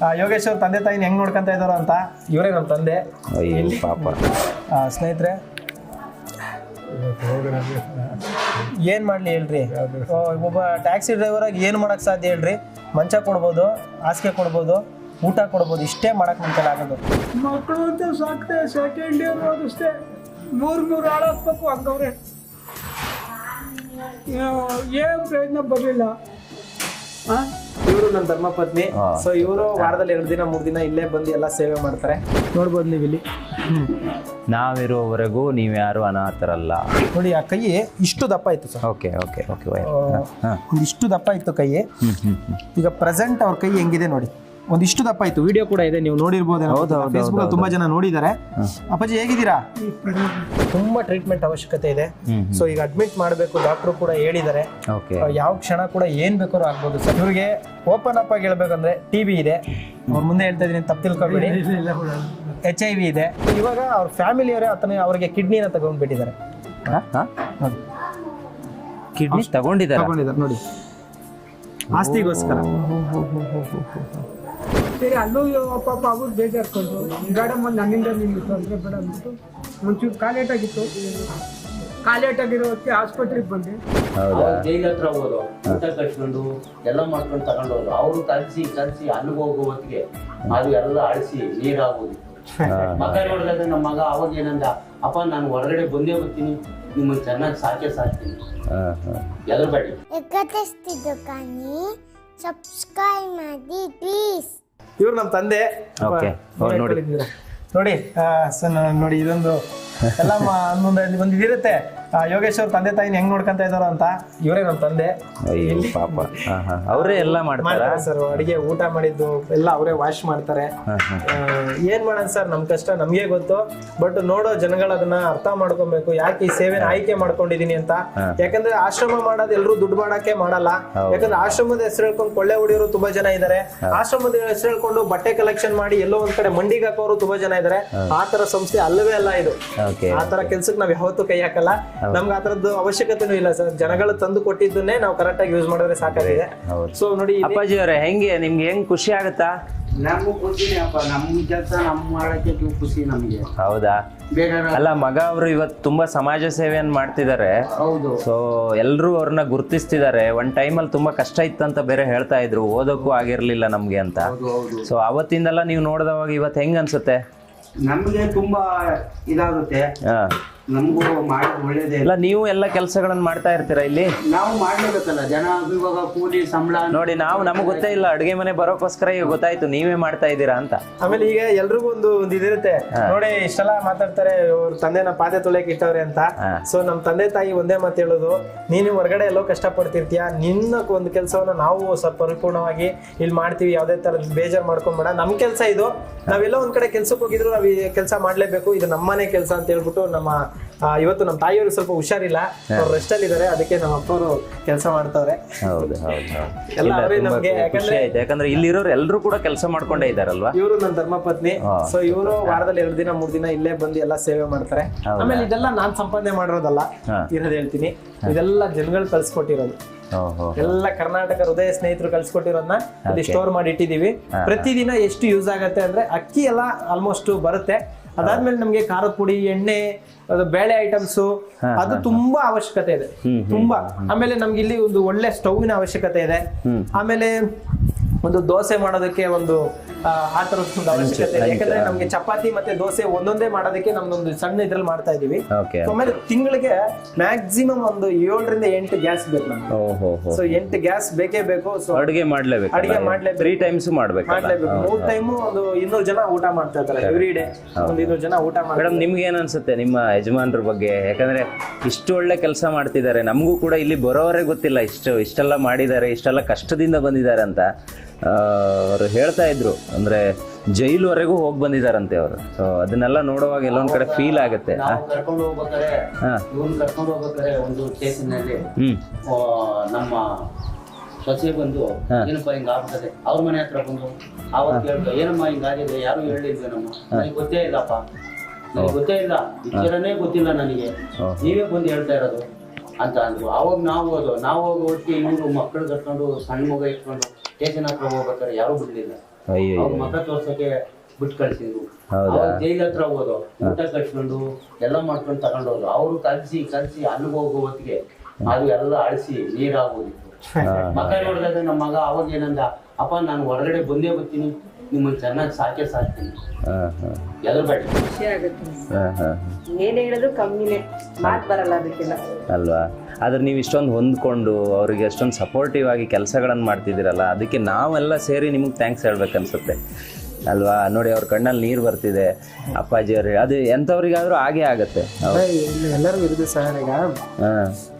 ಆ, ಯೋಗೇಶ್ ಅವ್ರ ತಂದೆ ತಾಯಿನ ಹೆಂಗ್ ನೋಡ್ಕೊಂತ ಇದಾರೋ ಅಂತ? ಇವರೇ ನಮ್ಮ ತಂದೆ. ಅಯ್ಯೋ ಪಾಪ. ಆ, ಸ್ನೇಹಿತರೆ. ಏನ್ ಮಾಡ್ಲಿ ಹೇಳ್ರಿ? ಓ, ಒಬ್ಬ ಟ್ಯಾಕ್ಸಿ ಡ್ರೈವರ್ ಆಗಿ ಏನ್ ಮಾಡಕ್ ಸಾಧ್ಯ ಹೇಳ್ರಿ? ಮಂಚ ಕೊಡ್ಬೋದು ಹಾಸಿಗೆ ಕೊಡ್ಬೋದು ಊಟ ಕೊಡ್ಬೋದು ಇಷ್ಟೇ ಮಾಡಕ್ ನಿಮ್ ಕೈಲಿ ಆಗೋದು. ಮಕ್ಕಳು ಅಂತ ಸಾಕ್ತೆ ಸೆಕೆಂಡ್ ಇಯರ್ ಓದಿಸ್ತೆ ಮೂರು ಮೂರು ಹಾಳಾಕ್ಬೇಕು ಹಂಗವ್ರೆ. ಏನು ಪ್ರಯತ್ನ ಬರಲಿಲ್ಲ ಇವರು ನನ್ನ ಧರ್ಮಪತ್ನಿ. ಸೊ ಇವರು ವಾರದಲ್ಲಿ ಎರಡು ದಿನ ಮೂರು ದಿನ ಇಲ್ಲೇ ಬಂದು ಎಲ್ಲ ಸೇವೆ ಮಾಡ್ತಾರೆ. ನೋಡ್ಬೋದು ನೀವು ಇಲ್ಲಿ ನೀವು ಯಾರು ಅನಾಥರಲ್ಲ. ನೋಡಿ ಆ ಕೈ ಇಷ್ಟು ದಪ್ಪ ಇತ್ತು ಸರ್. ಓಕೆ ಓಕೆ ಓಕೆ ಒಂದಿಷ್ಟು ದಪ್ಪ ಇತ್ತು ಕೈ ಈಗ ಪ್ರೆಸೆಂಟ್ ಅವ್ರ ಕೈ ಹೆಂಗಿದೆ ನೋಡಿ. ಒಂದಿಷ್ಟು ದಪ್ಪ ಇತ್ತು ವಿಡಿಯೋ ಕೂಡ ಇದೆ ನೀವು ನೋಡಿರ್ಬೋದು ಫೇಸ್ಬುಕ್ ತುಂಬಾ ಜನ ನೋಡಿದ್ದಾರೆ. ಅಪ್ಪಾಜಿ ಹೇಗಿದ್ದೀರಾ? ತುಂಬಾ ಟ್ರೀಟ್ಮೆಂಟ್ ಅವಶ್ಯಕತೆ ಇದೆ. ಸೊ ಈಗ ಅಡ್ಮಿಟ್ ಮಾಡಬೇಕು ಡಾಕ್ಟರ್ ಕೂಡ ಹೇಳಿದ್ದಾರೆ. ಓಕೆ. ಯಾವ ಕ್ಷಣ ಕೂಡ ಏನ್ ಬೇಕಾದ್ರೂ ಆಗ್ಬೋದು. ಸರ್ ಇವ್ರಿಗೆ ಓಪನ್ ಅಪ್ ಆಗಿ ಹೇಳ್ಬೇಕಂದ್ರೆ ಟಿ ಬಿ ಇದೆ. ಅವ್ರ ಮುಂದೆ ಹೇಳ್ತಾ ಇದೀನಿ ತಪ್ಪು ತಿಳ್ಕೊಬೇಡಿ. ಎಚ್ ಐ ವಿ ಇದೆ. ಇವಾಗ ಅವ್ರ ಫ್ಯಾಮಿಲಿಯವರೇ ಆತನ ಅವರಿಗೆ ಕಿಡ್ನಿನ ತಗೊಂಡ್ಬಿಟ್ಟಿದ್ದಾರೆ ಕಿಡ್ನಿ ತಗೊಂಡಿದ್ದಾರೆ? ನೋಡಿ. ಆಸ್ತಿಗೋಸ್ಕರ. ಸರಿ ಅಲ್ಲೂ ಪಾಪ ಅವ್ರು ಬೇಜಾರ್ಕೊಂಡು ಒಂದು ನನ್ನಿಂದ ನಿಮ್ಗೆ ಅಂದರೆ ಬೇಡ ಅಂದ್ಬಿಟ್ಟು ಒಂಚೂರು ಕಾಲೇಟಾಗಿತ್ತು ಕಾಲೇಟಾಗಿರೋ ಹೊತ್ತಿಗೆ ಆಸ್ಪತ್ರೆಗೆ ಬಂದೆ. ಹೌದಾ? ಜೈಲ್ ಹತ್ರ ಹೋದ್ರು ಊಟ ಕಟ್ಕೊಂಡು ಎಲ್ಲ ಮಾಡ್ಕೊಂಡು ತಗೊಂಡು ಅವರು ಅವ್ರು ಕಲ್ಸಿ ಕಲ್ಸಿ ಅಲ್ಲಿಗೆ ಹೋಗೋ ಹೊತ್ತಿಗೆ ಅದು ಎಲ್ಲ ಅಳಿಸಿ ನೀರಾಗೋದು. ಮಗ ನೋಡಿದಾಗ ನಮ್ಮ ಮಗ ಅವಾಗ ಏನಂದ ಅಪ್ಪ ನಾನು ಹೊರಗಡೆ ಬಂದೇ ಬರ್ತೀನಿ. ನಿಮ್ಮನ್ನ ಚೆನ್ನಾಗಿ ಸಾಕೆ ಸಾಕ್ತೀನಿ. ಹಾ ಹಾ. ಎದರ್ಬೇಡಿ ಎಕತೆಸ್ತಿದ್ದು ಕಾನಿ ಸಬ್ಸ್ಕ್ರೈಬ್ ಮಾಡಿ ಪ್ಲೀಸ್ ಇವ್ರು ನಮ್ಮ ತಂದೆ. ನೋಡಿ ನೋಡಿ. ನೋಡಿ ಆ, ಸರ್ ನೋಡಿ ಇದೊಂದು ಎಲ್ಲ ಒಂದೊಂದು ಒಂದು ಇದಿರುತ್ತೆ ಆ, ಯೋಗೇಶ್ ಅವ್ರ ತಂದೆ ತಾಯಿನ ಹೆಂಗ್ ನೋಡ್ಕೊಂತ ಇದಾರ ಅಂತ? ಇವರೇ ನಮ್ಮ ತಂದೆ. ಅಯ್ಯೋ ಪಾಪ. ಅವರೇ ಎಲ್ಲ ಮಾಡ್ತಾರ? ಮಾಡ್ತಾರೆ ಸರ್ ಅಡಿಗೆ ಊಟ ಮಾಡಿದ್ದು ಎಲ್ಲ ಅವರೇ ವಾಶ್ ಮಾಡ್ತಾರೆ. ಆ, ಏನ್ ಮಾಡೋಣ ಸರ್ ನಮ್ ಕಷ್ಟ ನಮ್ಗೆ ಗೊತ್ತು. ಬಟ್ ನೋಡೋ ಜನಗಳು ಅದನ್ನ ಅರ್ಥ ಮಾಡ್ಕೊಬೇಕು. ಯಾಕೆ ಈ ಸೇವೆನ ಆಯ್ಕೆ ಮಾಡ್ಕೊಂಡಿದೀನಿ ಅಂತ? ಯಾಕಂದ್ರೆ ಆಶ್ರಮ ಮಾಡೋದು ಎಲ್ರು ದುಡ್ಡು ಮಾಡಕ್ಕೆ ಮಾಡಲ್ಲ. ಯಾಕಂದ್ರೆ ಆಶ್ರಮದ ಹೆಸರು ಹೇಳ್ಕೊಂಡು ಕೊಳ್ಳೆ ಹೊಡಿಯೋರು ತುಂಬಾ ಜನ ಇದಾರೆ. ಆಶ್ರಮದ ಹೆಸರು ಹೇಳ್ಕೊಂಡು ಬಟ್ಟೆ ಕಲೆಕ್ಷನ್ ಮಾಡಿ ಎಲ್ಲೋ ಒಂದ್ ಕಡೆ ಮಂಡಿಗೆ ಹಾಕೋರು ತುಂಬಾ ಜನ ಇದಾರೆ. ಆ ತರ ಸಂಸ್ಥೆ ಅಲ್ಲವೇ ಅಲ್ಲ ಇದು. ಓಕೆ ಆ ತರ ಕೆಲ್ಸಕ್ಕೆ ನಾವ್ ಯಾವತ್ತೂ ಕೈ ಹಾಕಲ್ಲ. ನಮ್ಗೆ ಆ ತರದ್ದು ಅವಶ್ಯಕತೆನೂ ಇಲ್ಲ ಸರ್. ಜನಗಳು ತಂದು ಕೊಟ್ಟಿದ್ದನ್ನೇ ನಾವು ಕರೆಕ್ಟ್ ಆಗಿ ಯೂಸ್ ಮಾಡಿದ್ರೆ ಸಾಕಾಗಿದೆ. ಸೊ ನೋಡಿ ಅಪ್ಪಾಜಿ ಅವರೇ ಹೆಂಗೆ ನಿಮ್ಗೆ ಹೆಂಗ್ ಖುಷಿ ಆಗುತ್ತಾ? ನಮಗೂ ಖುಷಿನೇ ಅಪ್ಪ. ನಮ್ಮ ಕೆಲಸ ನಮ್ಮ ಮಾಡಕ್ಕೆ ಖುಷಿ ನಮಗೆ. ಹೌದಾ? ಅಲ್ಲ ಮಗ ಅವರು ಇವತ್ತು ತುಂಬಾ ಸಮಾಜ ಸೇವೆಯನ್ನು ಮಾಡ್ತಿದ್ದಾರೆ ಹೌದು. ಸೊ ಎಲ್ಲರೂ ಅವ್ರನ್ನ ಗುರ್ತಿಸ್ತಿದ್ದಾರೆ ಒಂದ್ ಟೈಮಲ್ಲಿ ತುಂಬಾ ಕಷ್ಟ ಇತ್ತಂತ ಬೇರೆ ಹೇಳ್ತಾ ಇದ್ರು. ಓದೋಕ್ಕೂ ಆಗಿರ್ಲಿಲ್ಲ ನಮ್ಗೆ ಅಂತ. ಹೌದು ಹೌದು. ಸೊ ಅವತ್ತಿಂದಲ್ಲ ನೀವು ನೋಡಿದವಾಗ ಇವತ್ತು ಹೆಂಗ್ ಅನ್ಸುತ್ತೆ? ನಮಗೆ ತುಂಬಾ ಇದಾಗುತ್ತೆ. ಹಾ. ನಮಗೂ ಮಾಡೋದು ಒಳ್ಳೇದೇ ಇಲ್ಲ ನೀವು ಎಲ್ಲ ಕೆಲಸಗಳನ್ನ ಮಾಡ್ತಾ ಇರ್ತೀರಾ ಇಲ್ಲಿ? ನಾವು ಮಾಡ್ಲೇಬೇಕಲ್ಲ ಜನ ಇವಾಗ ಕೂಲಿ ಸಂಬಳ ನೋಡಿ ನಾವು ನಮಗೆ ಗೊತ್ತೇ ಇಲ್ಲ ಅಡುಗೆ ಮನೆ ಬರೋಕ್ಕೋಸ್ಕರ ಈಗ ಗೊತ್ತಾಯ್ತು ನೀವೇ ಮಾಡ್ತಾ ಇದ್ದೀರಾ ಅಂತ. ಆಮೇಲೆ ಈಗ ಎಲ್ರಿಗೂ ಒಂದು ಒಂದು ಇದಿರುತ್ತೆ. ನೋಡಿ ಇಷ್ಟೆಲ್ಲ ಮಾತಾಡ್ತಾರೆ ಅವ್ರ ತಂದೆನ ಪಾತೆ ತೊಳೆಯಕ್ಕೆ ಇಟ್ಟವ್ರೆ ಅಂತ. ಸೊ ನಮ್ ತಂದೆ ತಾಯಿ ಒಂದೇ ಮಾತು ಹೇಳೋದು ನೀನು ಹೊರಗಡೆ ಎಲ್ಲೋ ಕಷ್ಟ ಪಡ್ತಿರ್ತೀಯ ನಿನ್ನ ಒಂದು ಕೆಲಸವನ್ನ ನಾವು ಸ್ವಲ್ಪ ಪರಿಪೂರ್ಣವಾಗಿ ಇಲ್ಲಿ ಮಾಡ್ತೀವಿ ಯಾವ್ದೇ ತರ ಬೇಜಾರ್ ಮಾಡ್ಕೊಂಬೇಡ. ನಮ್ ಕೆಲಸ ಇದು. ನಾವೆಲ್ಲ ಒಂದ್ ಕಡೆ ಕೆಲ್ಸಕ್ಕೆ ಹೋಗಿದ್ರು ನಾವ್ ಈ ಕೆಲಸ ಮಾಡ್ಲೇಬೇಕು. ಇದು ನಮ್ಮನೆ ಕೆಲಸ ಅಂತ ಹೇಳ್ಬಿಟ್ಟು ನಮ್ಮ ಇವತ್ತು ನಮ್ಮ ತಾಯಿಯವರು ಸ್ವಲ್ಪ ಹುಷಾರಿಲ್ಲ. ಅವ್ರು ರೆಸ್ಟ್ ಅಲ್ಲಿ ಇದಾರೆ. ಅದಕ್ಕೆ ನಮ್ಮ ಅಪ್ಪರು ಕೆಲಸ ಮಾಡ್ತವ್ರೆ. ಹೌದು ಎಲ್ಲ ಅವರೇ ನಮ್ಗೆ. ಖುಷಿ ಯಾಕಂದ್ರೆ ಆಯ್ತು. ಯಾಕಂದ್ರೆ ಇಲ್ಲಿರೋರು ಎಲ್ಲರೂ ಕೂಡ ಕೆಲಸ ಮಾಡ್ಕೊಂಡೇ ಇದಾರಲ್ವಾ ಇವರು ನನ್ನ ಧರ್ಮಪತ್ನಿ. ಸೊ ಇವರು ವಾರದಲ್ಲಿ ಎರಡು ದಿನ ಮೂರ್ ದಿನ ಇಲ್ಲೇ ಬಂದು ಎಲ್ಲ ಸೇವೆ ಮಾಡ್ತಾರೆ. ಹೌದಾ? ಆಮೇಲೆ ಇದೆಲ್ಲ ನಾನ್ ಸಂಪಾದನೆ ಮಾಡಿರೋದಲ್ಲ. ಹಾ. ಇರೋದು ಹೇಳ್ತೀನಿ. ಇದೆಲ್ಲ ಜನಗಳು ಕಲ್ಸ್ಕೊಟ್ಟಿರೋದು ಓಹೋ. ಎಲ್ಲ ಕರ್ನಾಟಕ ಹೃದಯ ಸ್ನೇಹಿತರು ಕಳ್ಸಿಕೊಟ್ಟಿರೋದನ್ನ ಇಲ್ಲಿ ಸ್ಟೋರ್ ಮಾಡಿ ಇಟ್ಟಿದೀವಿ ಪ್ರತಿದಿನ ಎಷ್ಟು ಯೂಸ್ ಆಗತ್ತೆ ಅಂದ್ರೆ ಅಕ್ಕಿ ಎಲ್ಲ ಆಲ್ಮೋಸ್ಟ್ ಬರುತ್ತೆ. ಅದಾದ್ಮೇಲೆ ನಮ್ಗೆ ಖಾರದ ಪುಡಿ ಎಣ್ಣೆ ಅದು ಬೇಳೆ ಐಟಮ್ಸ್ ಅದು ತುಂಬಾ ಅವಶ್ಯಕತೆ ಇದೆ. ತುಂಬಾ. ಆಮೇಲೆ ನಮ್ಗೆ ಇಲ್ಲಿ ಒಂದು ಒಳ್ಳೆ ಸ್ಟೌವಿನ ಅವಶ್ಯಕತೆ ಇದೆ. ಆಮೇಲೆ ಒಂದು ದೋಸೆ ಮಾಡೋದಕ್ಕೆ ಒಂದು ಆ, ಒಂದು ಅವಶ್ಯಕತೆ ಯಾಕಂದ್ರೆ ನಮ್ಗೆ ಚಪಾತಿ ಮತ್ತೆ ದೋಸೆ ಒಂದೊಂದೇ ಮಾಡೋದಕ್ಕೆ ನಮ್ದೊಂದು ಸಣ್ಣ ಇದ್ರಲ್ಲಿ ಮಾಡ್ತಾ ಇದೀವಿ. ಓಕೆ ಆಮೇಲೆ ತಿಂಗಳಿಗೆ ಮ್ಯಾಕ್ಸಿಮಮ್ ಒಂದು ಏಳರಿಂದ ಎಂಟು ಗ್ಯಾಸ್ ಬೇಕು ನಮ್ಗೆ. ಓಹೋ ಸೊ ಎಂಟು ಗ್ಯಾಸ್ ಬೇಕೇ ಬೇಕು. ಸೊ ಅಡುಗೆ ಮಾಡ್ಲೇಬೇಕು ಅಡುಗೆ ಮಾಡ್ಲೇಬೇಕು. ತ್ರೀ ಟೈಮ್ಸ್ ಮಾಡ್ಬೇಕು ಮಾಡ್ಲೇಬೇಕು. ಮೂರ್ ಟೈಮು ಒಂದು ಇನ್ನೂರು ಜನ ಊಟ ಮಾಡ್ತಾ ಇರ್ತಾರೆ. ಎವ್ರಿ ಡೇ ಒಂದು ಇನ್ನೂರು ಜನ ಊಟ ಮಾಡ್ತಾರೆ. ಮೇಡಮ್ ನಿಮ್ಗೆ ಏನ್ ಅನ್ಸುತ್ತೆ ನಿಮ್ಮ ಯಜಮಾನ್ರ ಬಗ್ಗೆ? ಯಾಕಂದ್ರೆ ಇಷ್ಟು ಒಳ್ಳೆ ಕೆಲಸ ಮಾಡ್ತಿದ್ದಾರೆ. ನಮಗೂ ಕೂಡ ಇಲ್ಲಿ ಬರೋವರೆ ಗೊತ್ತಿಲ್ಲ. ಇಷ್ಟು ಇಷ್ಟೆಲ್ಲ ಮಾಡಿದ್ದಾರೆ ಇಷ್ಟೆಲ್ಲ ಕಷ್ಟದಿಂದ ಬಂದಿದ್ದಾರೆ ಅಂತ. ಅವರು ಹೇಳ್ತಾ ಇದ್ರು. ಅಂದ್ರೆ ಜೈಲ್ವರೆಗೂ ಹೋಗಿ ಬಂದಿದಾರಂತೆ ಅವರು. ಸೊ ಅದನ್ನೆಲ್ಲ ನೋಡುವಾಗ ಎಲ್ಲೊಂದ್ ಕಡೆ ಫೀಲ್ ಆಗುತ್ತೆ. ಒಂದು ಕೇಸಿನಲ್ಲಿ ನಮ್ಮ ಸೊಸೆ ಬಂದು ಏನಪ್ಪ ಹಿಂಗ ಆಗ್ತದೆ ಅವ್ರ ಮನೆ ಹತ್ರ ಬಂದು ಅವತ್ತು ಕೇಳ್ದ ಏನಮ್ಮ ಹಿಂಗಾಗಿದೆ ಯಾರು ಹೇಳಿದ್ವಿ ನಮ್ಮ ನನಗೆ ಗೊತ್ತೇ ಇಲ್ಲಪ್ಪ. ನನಗೆ ಗೊತ್ತೇ ಇಲ್ಲ. ವಿಚಾರನೇ ಗೊತ್ತಿಲ್ಲ ನನಗೆ. ನೀವೇ ಬಂದು ಹೇಳ್ತಾ ಇರೋದು ಅಂತ ಅಂದ್ರು. ಅವಾಗ ನಾವು ಹೋದೋ ನಾವು ಹೋಗಿ ಒಟ್ಟಿಗೆ ಇವರು ಮಕ್ಕಳು ಕಟ್ಕೊಂಡು ಸಣ್ಣ ಮಗ ಇಟ್ಕೊಂಡು ಸ್ಟೇಷನ್ ಹತ್ರ ಹೋಗ್ಬೇಕಾದ್ರೆ ಯಾರು ಬಿಡ್ಲಿಲ್ಲ. ಅಯ್ಯೋ ಅವ್ರ ಮಗ ತೋರ್ಸಕ್ಕೆ ಬಿಟ್ಟು ಕಳ್ಸಿದ್ರು. ಹೌದಾ? ಜೈಲ್ ಹತ್ರ ಹೋಗೋದು ಊಟ ಕಟ್ಕೊಂಡು ಎಲ್ಲ ಮಾಡ್ಕೊಂಡು ತಗೊಂಡೋದ್ರು ಅವರು ಕಲ್ಸಿ ಕಲ್ಸಿ ಅಲ್ಲಿಗೆ ಹೋಗೋ ಹೊತ್ತಿಗೆ ಅದು ಎಲ್ಲ ಅಳಿಸಿ ನೀರಾಗೋದಿತ್ತು. ಮಗ ನೋಡಿದಾಗ ನಮ್ಮ ಮಗ ಅವಾಗ ಏನಂದ ಅಪ್ಪ ನಾನು ಹೊರಗಡೆ ಬಂದೇ ಬರ್ತೀನಿ. ನಿಮ್ಮನ್ನ ಚೆನ್ನಾಗಿ ಸಾಕೆ ಸಾಕ್ತೀನಿ. ಹಾಂ ಹಾಂ. ಎದ್ರ ಬೇಡ ಖುಷಿ ಆಗುತ್ತೆ. ಹಾಂ ಹಾಂ. ಏನ್ ಹೇಳಿದ್ರು ಕಮ್ಮಿನೇ. ಮಾತು ಬರಲ್ಲ ಅದಕ್ಕೆಲ್ಲ. ಅಲ್ವಾ? ಆದ್ರೆ ನೀವು ಇಷ್ಟೊಂದು ಹೊಂದ್ಕೊಂಡು ಅವರಿಗೆ ಅಷ್ಟೊಂದು ಸಪೋರ್ಟಿವ್ ಆಗಿ ಕೆಲಸಗಳನ್ನು ಮಾಡ್ತಿದ್ದೀರಲ್ಲ, ಅದಕ್ಕೆ ನಾವೆಲ್ಲ ಸೇರಿ ನಿಮಗೆ ಥ್ಯಾಂಕ್ಸ್ ಹೇಳ್ಬೇಕನ್ಸುತ್ತೆ. ಅಲ್ವಾ? ನೋಡಿ ಅವ್ರ ಕಣ್ಣಲ್ಲಿ ನೀರು ಬರ್ತಿದೆ ಅಪ್ಪಾಜಿ ಅವ್ರಿಗೆ. ಅದು ಎಂಥವ್ರಿಗಾದ್ರೂ ಹಾಗೆ ಆಗತ್ತೆ. ಎಲ್ಲರಿಗೂ ಇರುತ್ತೆ ಸರ್ ಈಗ.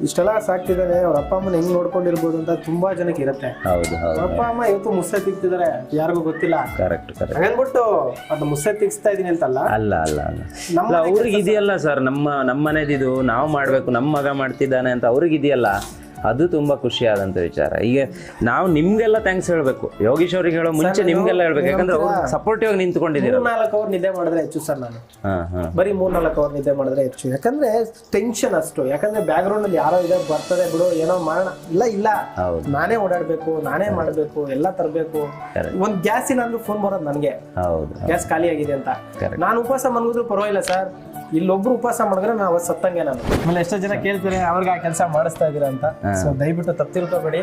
ಇಷ್ಟೆಲ್ಲ ಸಾಕ್ತಿದ್ದಾರೆ ಅವ್ರ ಅಪ್ಪ ಅಮ್ಮನ ಹೆಂಗ್ ನೋಡ್ಕೊಂಡಿರ್ಬೋದು ಅಂತ ತುಂಬಾ ಜನಕ್ಕೆ ಇರುತ್ತೆ. ಹೌದು ಹೌದು. ಅಪ್ಪ ಅಮ್ಮ ಇವತ್ತು ಮುಸ್ಸೆ ತಿಕ್ತಿದಾರೆ ಯಾರಿಗೂ ಗೊತ್ತಿಲ್ಲ. ಕರೆಕ್ಟ್ ಕರೆಕ್ಟ್ ಹಂಗನ್ಬಿಟ್ಟು ಅದು ಮುಸ್ಸೆ ತಿಕ್ಸ್ತಾ ಇದೀನಿ ಅಂತಲ್ಲ? ಅಲ್ಲ ಅಲ್ಲ ಅಲ್ಲ. ಅವ್ರಿಗೆ ಇದೆಯಲ್ಲ ಸರ್ ನಮ್ಮ ನಮ್ಮನೇದಿದು ನಾವು ಮಾಡಬೇಕು ನಮ್ಮ ಮಗ ಮಾಡ್ತಿದ್ದಾನೆ ಅಂತ ಅವ್ರಿಗೆ ಇದೆಯಲ್ಲ? ಅದು ತುಂಬಾ ಖುಷಿ ಆದಂತ ವಿಚಾರ. ಈಗ ನಾವು ನಿಮ್ಗೆಲ್ಲ ಥ್ಯಾಂಕ್ಸ್ ಹೇಳ್ಬೇಕು. ಯೋಗೀಶ್ ಅವ್ರಿಗೆ ಹೇಳೋ ಮುಂಚೆ ನಿಮ್ಗೆಲ್ಲ ಹೇಳ್ಬೇಕು. ಯಾಕಂದ್ರೆ ಅವ್ರು ಸಪೋರ್ಟಿವ್ ಆಗಿ ನಿಂತ್ಕೊಂಡಿದ್ದೀರ ನಾಲ್ಕು ಅವರ್ ನಿದ್ದೆ ಮಾಡಿದ್ರೆ ಹೆಚ್ಚು ಸರ್ ನಾನು. ಬರೀ ಮೂರ್ ನಾಲ್ಕು ಅವರ್ ನಿದ್ದೆ ಮಾಡಿದ್ರೆ ಹೆಚ್ಚು. ಯಾಕಂದ್ರೆ ಟೆನ್ಷನ್ ಅಷ್ಟು. ಯಾಕಂದ್ರೆ ಬ್ಯಾಕ್ ಗ್ರೌಂಡ್ ಅಲ್ಲಿ ಯಾರೋ ಇದೆ ಬರ್ತದೆ ಬಿಡು ಏನೋ ಮಾಡೋಣ. ಇಲ್ಲ ಇಲ್ಲ. ನಾನೇ ಓಡಾಡ್ಬೇಕು ನಾನೇ ಮಾಡ್ಬೇಕು ಎಲ್ಲ ತರಬೇಕು. ಒಂದ್ ಗ್ಯಾಸ್ ಇಲ್ಲ ಅಂದ್ರೂ ಫೋನ್ ಬರೋದು ನನಗೆ. ಹೌದು. ಗ್ಯಾಸ್ ಖಾಲಿ ಆಗಿದೆ ಅಂತ. ನಾನು ಉಪವಾಸ ಮನ್ಗಿದ್ರು ಪರವಾಗಿಲ್ಲ ಸರ್. ಇಲ್ಲೊಬ್ರು ಉಪವಾಸ ಮಾಡಿದ್ರೆ ನಾವು ಅವತ್ತು ಸತ್ತಂಗೆ ನಾನು. ಆಮೇಲೆ ಎಷ್ಟೋ ಜನ ಕೇಳ್ತಾರೆ ಅವ್ರಿಗೆ ಆ ಕೆಲಸ ಮಾಡಿಸ್ತಾ ಇದೀರಾ ಅಂತ. ಸೊ ದಯವಿಟ್ಟು ತಪ್ಪು ತಿಳ್ಕೊಬೇಡಿ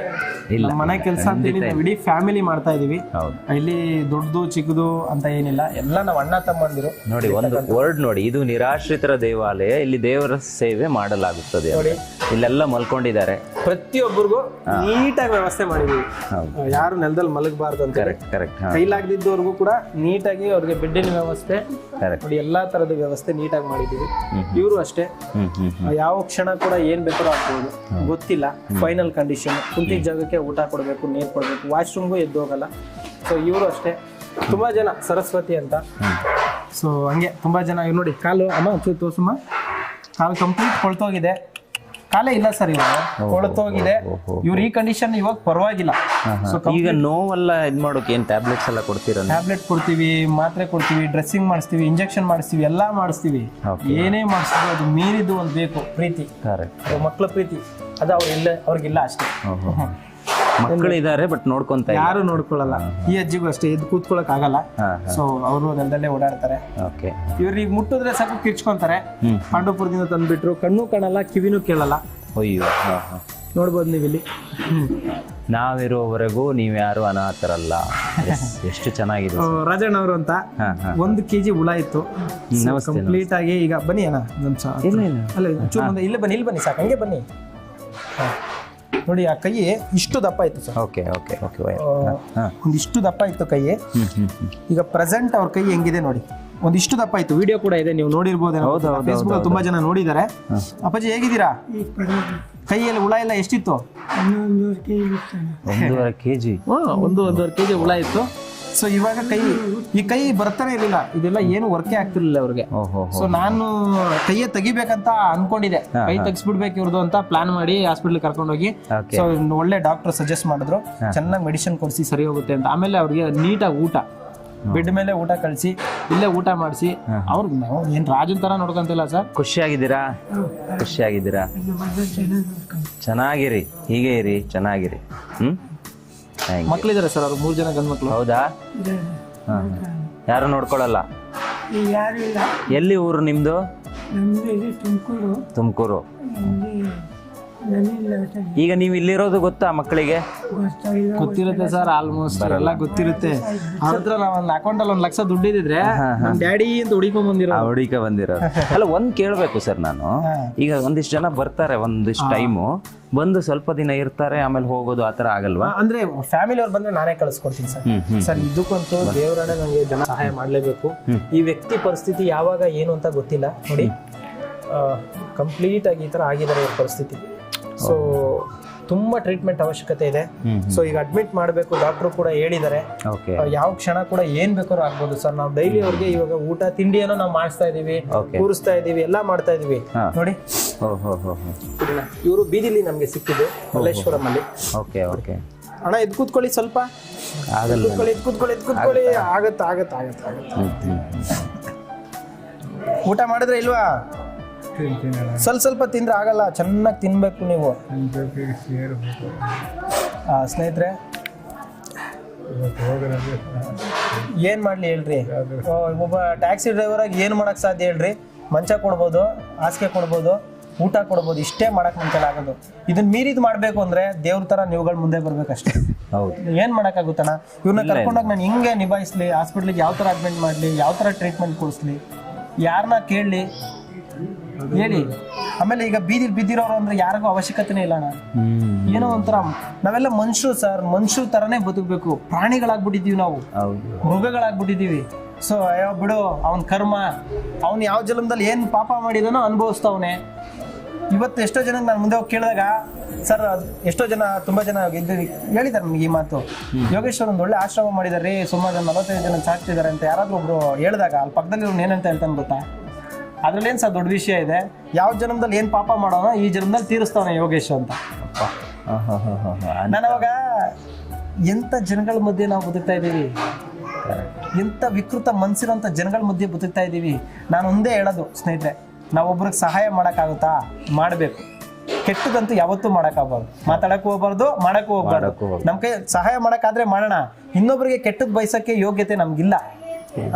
ಇಲ್ಲ. ನಮ್ಮ ಮನೆ ಕೆಲಸ ಅಂತ ಹೇಳಿ ನಾವು ಇಡೀ ಫ್ಯಾಮಿಲಿ ಮಾಡ್ತಾ ಇದೀವಿ. ಹೌದು. ಇಲ್ಲಿ ದೊಡ್ಡದು ಚಿಕ್ಕದು ಅಂತ ಏನಿಲ್ಲ. ಎಲ್ಲ ನಾವು ಅಣ್ಣ ತಮ್ಮಂದಿರು. ನೋಡಿ ಒಂದು ವರ್ಡ್ ನೋಡಿ ಇದು ನಿರಾಶ್ರಿತರ ದೇವಾಲಯ. ಇಲ್ಲಿ ದೇವರ ಸೇವೆ ಮಾಡಲಾಗುತ್ತದೆ ನೋಡಿ. ಇಲ್ಲೆಲ್ಲ ಮಲ್ಕೊಂಡಿದ್ದಾರೆ. ಪ್ರತಿಯೊಬ್ಬರಿಗೂ ನೀಟಾಗಿ ವ್ಯವಸ್ಥೆ ಮಾಡಿದೀವಿ ಯಾರು ನೆಲದಲ್ಲಿ ಮಲಗಬಾರ್ದು ಅಂತ ಹೇಳಿ. ಕರೆಕ್ಟ್ ಕರೆಕ್ಟ್ ಹಾ. ಕೈಲಾಗದಿದ್ದವ್ರಿಗೂ ಕೂಡ ನೀಟಾಗಿ ಅವ್ರಿಗೆ ಬೆಡ್ಡಿನ ವ್ಯವಸ್ಥೆ ಕರೆಕ್ಟ್ ನೋಡಿ ಎಲ್ಲಾ ತರದ ವ್ಯವಸ್ಥೆ ನೀಟಾಗಿ ಮಾಡಿದೀವಿ ಇವರು ಅಷ್ಟೇ. ಯಾವ ಕ್ಷಣ ಕೂಡ ಏನ್ ಬೇಕಾದ್ರೂ ಆಗ್ಬೋದು. ಗೊತ್ತಿಲ್ಲ. ಫೈನಲ್ ಕಂಡೀಷನ್ ಕುಂತಿದ್ದ ಜಾಗಕ್ಕೆ ಊಟ ಕೊಡಬೇಕು ನೀರು ಕೊಡಬೇಕು. ವಾಶ್ರೂಮ್ಗೂ ಎದ್ದು ಹೋಗಲ್ಲ. ಸೊ ಇವರು ಅಷ್ಟೇ. ತುಂಬಾ ಜನ ಸರಸ್ವತಿ ಅಂತ. ಸೊ ಹಂಗೆ ತುಂಬಾ ಜನ ಇವ್ರು ನೋಡಿ ಕಾಲು ಅಮ್ಮ ಒಂಚೂರು ತೋರ್ಸಮ್ಮ. ಕಾಲು ಕಂಪ್ಲೀಟ್ ಕೊಳ್ತೋಗಿದೆ. ಕಾಲೇ ಇಲ್ಲ ಸರ್ ಇವಾಗ. ಕೊಳತೋಗಿದೆ. ಇವ್ರ ಈ ಕಂಡೀಷನ್ ಇವಾಗ ಪರವಾಗಿಲ್ಲ. ಸೊ ಈಗ ನೋವೆಲ್ಲ ಇದ್ ಮಾಡೋಕೆ ಏನ್ ಟ್ಯಾಬ್ಲೆಟ್ಸ್ ಎಲ್ಲ ಕೊಡ್ತೀರ ಟ್ಯಾಬ್ಲೆಟ್ ಕೊಡ್ತೀವಿ ಮಾತ್ರೆ ಕೊಡ್ತೀವಿ ಡ್ರೆಸ್ಸಿಂಗ್ ಮಾಡಿಸ್ತೀವಿ ಇಂಜೆಕ್ಷನ್ ಮಾಡಿಸ್ತೀವಿ ಎಲ್ಲಾ ಮಾಡಿಸ್ತೀವಿ. ಏನೇ ಮಾಡಿಸ್ತೀವಿ ಅದು ಮೀರಿದ್ದು ಒಂದು ಬೇಕು ಪ್ರೀತಿ. ಮಕ್ಕಳ ಪ್ರೀತಿ. ಅದು ಅವ್ರಿಲ್ಲ ಅವ್ರಿಗಿಲ್ಲ ಅಷ್ಟೇ. ಮಕ್ಕಳು ಇದ್ದಾರೆ ಬಟ್ ನೋಡ್ಕೊಂತ ಯಾರು ನೋಡ್ಕೊಳ್ಳಲ್ಲ. ಈ ಅಜ್ಜಿಗೂ ಅಷ್ಟೇ ಇದು ಕೂತ್ಕೊಳಕ್ ಆಗಲ್ಲ ಸೊ ಅವರು ನೆಲದಲ್ಲೇ ಓಡಾಡ್ತಾರೆ. ಓಕೆ ಇವ್ರು ಈಗ ಮುಟ್ಟಿದ್ರೆ ಸಾಕು ಕಿರ್ಚ್ಕೊಂತಾರೆ. ಪಾಂಡವಪುರದಿಂದ ತಂದ್ಬಿಟ್ರು. ಕಣ್ಣು ಕಾಣಲ್ಲ ಕಿವಿನೂ ಕೇಳಲ್ಲ. ಅಯ್ಯೋ ನೋಡ್ಬೋದು ನೀವು ಇಲ್ಲಿ ನಾವಿರೋವರೆಗೂ ನೀವ್ಯಾರು ಅನಾಥರಲ್ಲ. Yes, ಎಷ್ಟು ಚೆನ್ನಾಗಿದೆ ರಾಜಣ್ಣ ಅವರು ಅಂತ ಒಂದು ಕೆಜಿ ಹುಳ ಇತ್ತು. ಕಂಪ್ಲೀಟ್ ಆಗಿ ಈಗ ಬನ್ನಿ ಅಣ್ಣ ಇಲ್ಲ, ಇಲ್ಲ. ಅಲ್ಲ ಇಲ್ಲಿ ಬನ್ನಿ ಇಲ್ಲಿ ಬನ್ನಿ ಸಾಕು. ಹಂಗೆ ಬನ್ನಿ. ಹಾ. ನೋಡಿ ಆ ಕೈ ಇಷ್ಟು ದಪ್ಪ ಇತ್ತು ಸರ್. ಓಕೆ ಓಕೆ ಓಕೆ ಒಂದಿಷ್ಟು ದಪ್ಪ ಇತ್ತು ಕೈ ಈಗ ಪ್ರೆಸೆಂಟ್ ಅವ್ರ ಕೈ ಹೆಂಗಿದೆ ನೋಡಿ. ಒಂದಿಷ್ಟು ದಪ್ಪ ಇತ್ತು ವಿಡಿಯೋ ಕೂಡ ಇದೆ ನೀವು ನೋಡಿರ್ಬೋದು. ಫೇಸ್ಬುಕ್ ತುಂಬಾ ಜನ ನೋಡಿದ್ದಾರೆ. ಅಪ್ಪಾಜಿ ಹೇಗಿದ್ದೀರಾ? ಕೈಯಲ್ಲಿ ಹುಳ ಎಲ್ಲ ಎಷ್ಟಿತ್ತು? ಒಂದೂವರೆ ಕೆ ಜಿ ಹ್ಮ್, ಒಂದು ಒಂದೂವರೆ ಕೆಜಿ ಹುಳ ಇತ್ತು. ಸೊ ಇವಾಗ ಕೈ ಈ ಕೈ ಬರ್ತಾನೆ ಇರಲಿಲ್ಲ. ಇದೆಲ್ಲ ಏನು ವರ್ಕೇ ಆಗ್ತಿರ್ಲಿಲ್ಲ ಅವ್ರಿಗೆ. ಓಹೋ ಸೊ ನಾನು ಕೈಯೇ ತೆಗಿಬೇಕಂತ ಅನ್ಕೊಂಡಿದ್ದೆ. ಕೈ ತೆಗಿಸ್ಬಿಡ್ಬೇಕು ಇವ್ರದ್ದು ಅಂತ ಪ್ಲಾನ್ ಮಾಡಿ ಹಾಸ್ಪಿಟ್ಲ್ ಕರ್ಕೊಂಡೋಗಿ. ಸೊ ಒಳ್ಳೆ ಡಾಕ್ಟರ್ ಸಜೆಸ್ಟ್ ಮಾಡಿದ್ರು. ಚೆನ್ನಾಗಿ ಮೆಡಿಸಿನ್ ಕೊಡಿಸಿ ಸರಿ ಹೋಗುತ್ತೆ ಅಂತ. ಆಮೇಲೆ ಅವ್ರಿಗೆ ನೀಟಾಗಿ ಊಟ. ಬೆಡ್ ಮೇಲೆ ಊಟ ಕಳಿಸಿ ಇಲ್ಲೇ ಊಟ ಮಾಡಿಸಿ. ಅವ್ರು ನಾವು ಏನ್ ರಾಜನ್ ತರ ನೋಡ್ಕೊಂತಿಲ್ಲ ಸರ್. ಖುಷಿಯಾಗಿದ್ದೀರಾ? ಖುಷಿಯಾಗಿದ್ದೀರಾ? ಚೆನ್ನಾಗಿರಿ ಹೀಗೆ ಇರಿ ಚೆನ್ನಾಗಿರಿ. ಹ್ಮ್? You. ಸರ್ ಅವ್ರು ಮೂರು ಜನ ಗಂಡು ಮಕ್ಕಳು ಹೌದಾ. ಹಾಂ ಯಾರು ಇಲ್ಲ ಎಲ್ಲಿ ಊರು ನಿಮ್ಮದು ಇದು ತುಮಕೂರು. ತುಮಕೂರು. ಈಗ ನೀವು ಇಲ್ಲಿರೋದು ಗೊತ್ತಾ ಮಕ್ಕಳಿಗೆ? ಗೊತ್ತಿರುತ್ತೆ ಸರ್ ಆಲ್ಮೋಸ್ಟ್ ಎಲ್ಲ ಗೊತ್ತಿರುತ್ತೆ. ಅವ್ರ ಹತ್ರ ನಾವ್ ಒಂದ್ ಅಕೌಂಟ್ ಅಲ್ಲಿ ಒಂದ್ ಲಕ್ಷ ದುಡ್ಡಿದ್ರೆ ನಮ್ ಡ್ಯಾಡಿ ಅಂತ ಹುಡಿಕೊಂಡ್ ಬಂದಿರೋ ಆ ಬಂದಿರೋ ಬಂದಿರೋದು. ಅಲ್ಲ ಒಂದ್ ಕೇಳ್ಬೇಕು ಸರ್ ನಾನು. ಈಗ ಒಂದಿಷ್ಟು ಜನ ಬರ್ತಾರೆ ಒಂದಿಷ್ಟು ಟೈಮು ಬಂದು ಸ್ವಲ್ಪ ದಿನ ಇರ್ತಾರೆ ಆಮೇಲೆ ಹೋಗೋದು ಆ ತರ ಆಗಲ್ವಾ? ಅಂದ್ರೆ ಫ್ಯಾಮಿಲಿ ಅವ್ರು ಬಂದ್ರೆ ನಾನೇ ಕಳಿಸ್ಕೊಡ್ತೀನಿ ಸರ್. ಸರ್ ಇದಕ್ಕಂತೂ ದೇವರನ್ನೇ ನನಗೆ ಜನ ಸಹಾಯ ಮಾಡಲೇಬೇಕು. ಈ ವ್ಯಕ್ತಿ ಪರಿಸ್ಥಿತಿ ಯಾವಾಗ ಏನು ಅಂತ ಗೊತ್ತಿಲ್ಲ. ನೋಡಿ ಕಂಪ್ಲೀಟ್ ಆಗಿ ಈ ತರ ಆಗಿದ್ದಾರೆ ಇವ್ರ ಪರಿಸ್ಥಿತಿ. ಸೊ ತುಂಬಾ ಟ್ರೀಟ್ಮೆಂಟ್ ಅವಶ್ಯಕತೆ ಇದೆ. ಸೊ ಈಗ ಅಡ್ಮಿಟ್ ಮಾಡಬೇಕು ಡಾಕ್ಟರ್ ಕೂಡ ಹೇಳಿದ್ದಾರೆ. ಓಕೆ ಯಾವ ಕ್ಷಣ ಕೂಡ ಏನ್ ಬೇಕಾದ್ರೂ ಆಗ್ಬೋದು ಸರ್. ನಾವು ಡೈಲಿ ಅವ್ರಿಗೆ ಇವಾಗ ಊಟ ತಿಂಡಿಯನ್ನು ನಾವು ಮಾಡಿಸ್ತಾ ಇದೀವಿ. ಕೂರಿಸ್ತಾ ಇದೀವಿ ಎಲ್ಲ ಮಾಡ್ತಾ ಇದೀವಿ. ನೋಡಿ. ಇವರು ಬೀದಿಲಿ ನಮ್ಗೆ ಸಿಕ್ಕಿದ್ದು ಮಲ್ಲೇಶ್ವರಂ ಅಲ್ಲಿ ಓಕೆ ಓಕೆ ಅಣ್ಣ ಎದ್ ಕೂತ್ಕೊಳ್ಳಿ ಸ್ವಲ್ಪ. ಕೂತ್ಕೊಳ್ಳಿ ಕೂತ್ಕೊಳ್ಳಿ ಕೂತ್ಕೊಳ್ಳಿ. ಆಗತ್ತ ಆಗತ್ತ ಆಗತ್ತ ಆಗತ್ತ. ಹ್ಮ್ ಹ್ಮ್. ಊಟ ಮಾಡಿದ್ರೆ ಇಲ್ವಾ? ಸ್ವಲ್ಪ ಸ್ವಲ್ಪ ತಿಂದ್ರೆ ಆಗಲ್ಲ ಚೆನ್ನಾಗಿ ತಿನ್ಬೇಕು ನೀವು. ಆ, ಸ್ನೇಹಿತರೆ ಏನ್ ಮಾಡ್ಲಿ ಹೇಳ್ರಿ? ಒಬ್ಬ ಟ್ಯಾಕ್ಸಿ ಡ್ರೈವರ್ ಆಗಿ ಏನ್ ಮಾಡಕ್ ಸಾಧ್ಯ ಹೇಳ್ರಿ? ಮಂಚ ಕೊಡ್ಬೋದು ಹಾಸಿಗೆ ಕೊಡ್ಬೋದು ಊಟ ಕೊಡ್ಬೋದು ಇಷ್ಟೇ ಮಾಡಕ್ ಮುಂಚೆ ಆಗೋದು. ಇದನ್ನ ಮೀರಿದ್ ಮಾಡ್ಬೇಕು ಅಂದ್ರೆ ದೇವ್ರ ತರ ನೀವುಗಳು ಮುಂದೆ ಬರ್ಬೇಕಷ್ಟೇ. ಹೌದು. ಮಾಡಕ್ ಮಾಡಕ್ಕಾಗುತ್ತಣ್ಣ ಇವ್ರನ್ನ ಕರ್ಕೊಂಡೋಗಿ ನಾನು ಹಿಂಗೆ ನಿಭಾಯಿಸ್ಲಿ ಹಾಸ್ಪಿಟ್ಲಿಗೆ ಯಾವ ತರ ಅಡ್ಮಿಟ್ ಮಾಡ್ಲಿ ಯಾವ ತರ ಟ್ರೀಟ್ಮೆಂಟ್ ಕೊಡಿಸ್ಲಿ ಯಾರನ್ನ ಕೇಳಲಿ ಹೇಳಿ ಆಮೇಲೆ ಈಗ ಬೀದಿ ಬಿದ್ದಿರೋರು ಅಂದ್ರೆ ಯಾರಿಗೂ ಅವಶ್ಯಕತೆನೇ ಇಲ್ಲ ಅಣ್ಣ. ಏನೋ ಒಂಥರ ನಾವೆಲ್ಲ ಮನುಷ್ಯರು ಸರ್ ಮನುಷ್ಯರು ತರನೇ ಬದುಕಬೇಕು. ಪ್ರಾಣಿಗಳಾಗ್ಬಿಟ್ಟಿದೀವಿ ನಾವು. ಮೃಗಗಳಾಗ್ಬಿಟ್ಟಿದೀವಿ ಸೊ ಅಯ್ಯೋ ಬಿಡು ಅವನ ಕರ್ಮ. ಅವನು ಯಾವ ಜನ್ಮದಲ್ಲಿ ಏನು ಪಾಪ ಮಾಡಿದನೋ ಅನುಭವಿಸ್ತಾವನೆ. ಇವತ್ತು ಎಷ್ಟೋ ಜನಕ್ಕೆ ನಾನು ಮುಂದೆ ಹೋಗಿ ಕೇಳಿದಾಗ ಸರ್ ಎಷ್ಟೋ ಜನ ತುಂಬಾ ಜನ ಇದ್ದು ಹೇಳಿದ್ದಾರೆ ನನಗೆ ಈ ಮಾತು. ಯೋಗೇಶ್ವರ್ ಒಂದು ಒಳ್ಳೆ ಆಶ್ರಮ ಮಾಡಿದ್ದಾರೆ ಸುಮಾರು ಜನ ನಲವತ್ತೈದು ಜನ ಸಾಕ್ತಿದ್ದಾರೆ ಅಂತ ಯಾರಾದ್ರೂ ಒಬ್ರು ಹೇಳಿದಾಗ ಅಲ್ಲಿ ಪಕ್ಕದಲ್ಲಿ ಏನಂತ ಹೇಳ್ತಾನೆ ಗೊತ್ತಾ ಅದ್ರಲ್ಲಿ ಏನು ಸರ್ ದೊಡ್ಡ ವಿಷಯ ಇದೆ? ಯಾವ ಜನ್ಮದಲ್ಲಿ ಏನು ಪಾಪ ಮಾಡೋಣ ಈ ಜನ್ಮದಲ್ಲಿ ತೀರಿಸ್ತಾವನೆ ಯೋಗೇಶ್ ಅಂತ. ಹಾ, ಹಾ, ಹಾ, ಹಾ, ಹಾ. ನಾನು ಅವಾಗ ಎಂತ ಜನಗಳ ಮಧ್ಯೆ ನಾವು ಬದುಕ್ತಾ ಇದ್ದೀವಿ? ಎಂಥ ವಿಕೃತ ಮನಸ್ಸಿರೋಂಥ ಜನಗಳ ಮಧ್ಯೆ ಬದುಕ್ತಾ ಇದ್ದೀವಿ? ನಾನು ಒಂದೇ ಹೇಳೋದು ಸ್ನೇಹಿತರೆ ನಾವೊಬ್ರಿಗೆ ಸಹಾಯ ಮಾಡೋಕ್ಕಾಗುತ್ತಾ? ಮಾಡಬೇಕು. ಕೆಟ್ಟದಂತೂ ಯಾವತ್ತೂ ಮಾಡೋಕ್ಕಾಗಬಾರ್ದು. ಮಾತಾಡಕ್ಕೂ ಹೋಗ್ಬಾರ್ದು ಮಾಡೋಕ್ಕೂ ಹೋಗ್ಬಾರ್ದು. ನಮ್ಮ ಕೈ ಸಹಾಯ ಮಾಡೋಕ್ಕಾದ್ರೆ ಮಾಡೋಣ. ಇನ್ನೊಬ್ಬರಿಗೆ ಕೆಟ್ಟದ್ದು ಬಯಸೋಕ್ಕೆ ಯೋಗ್ಯತೆ ನಮಗಿಲ್ಲ.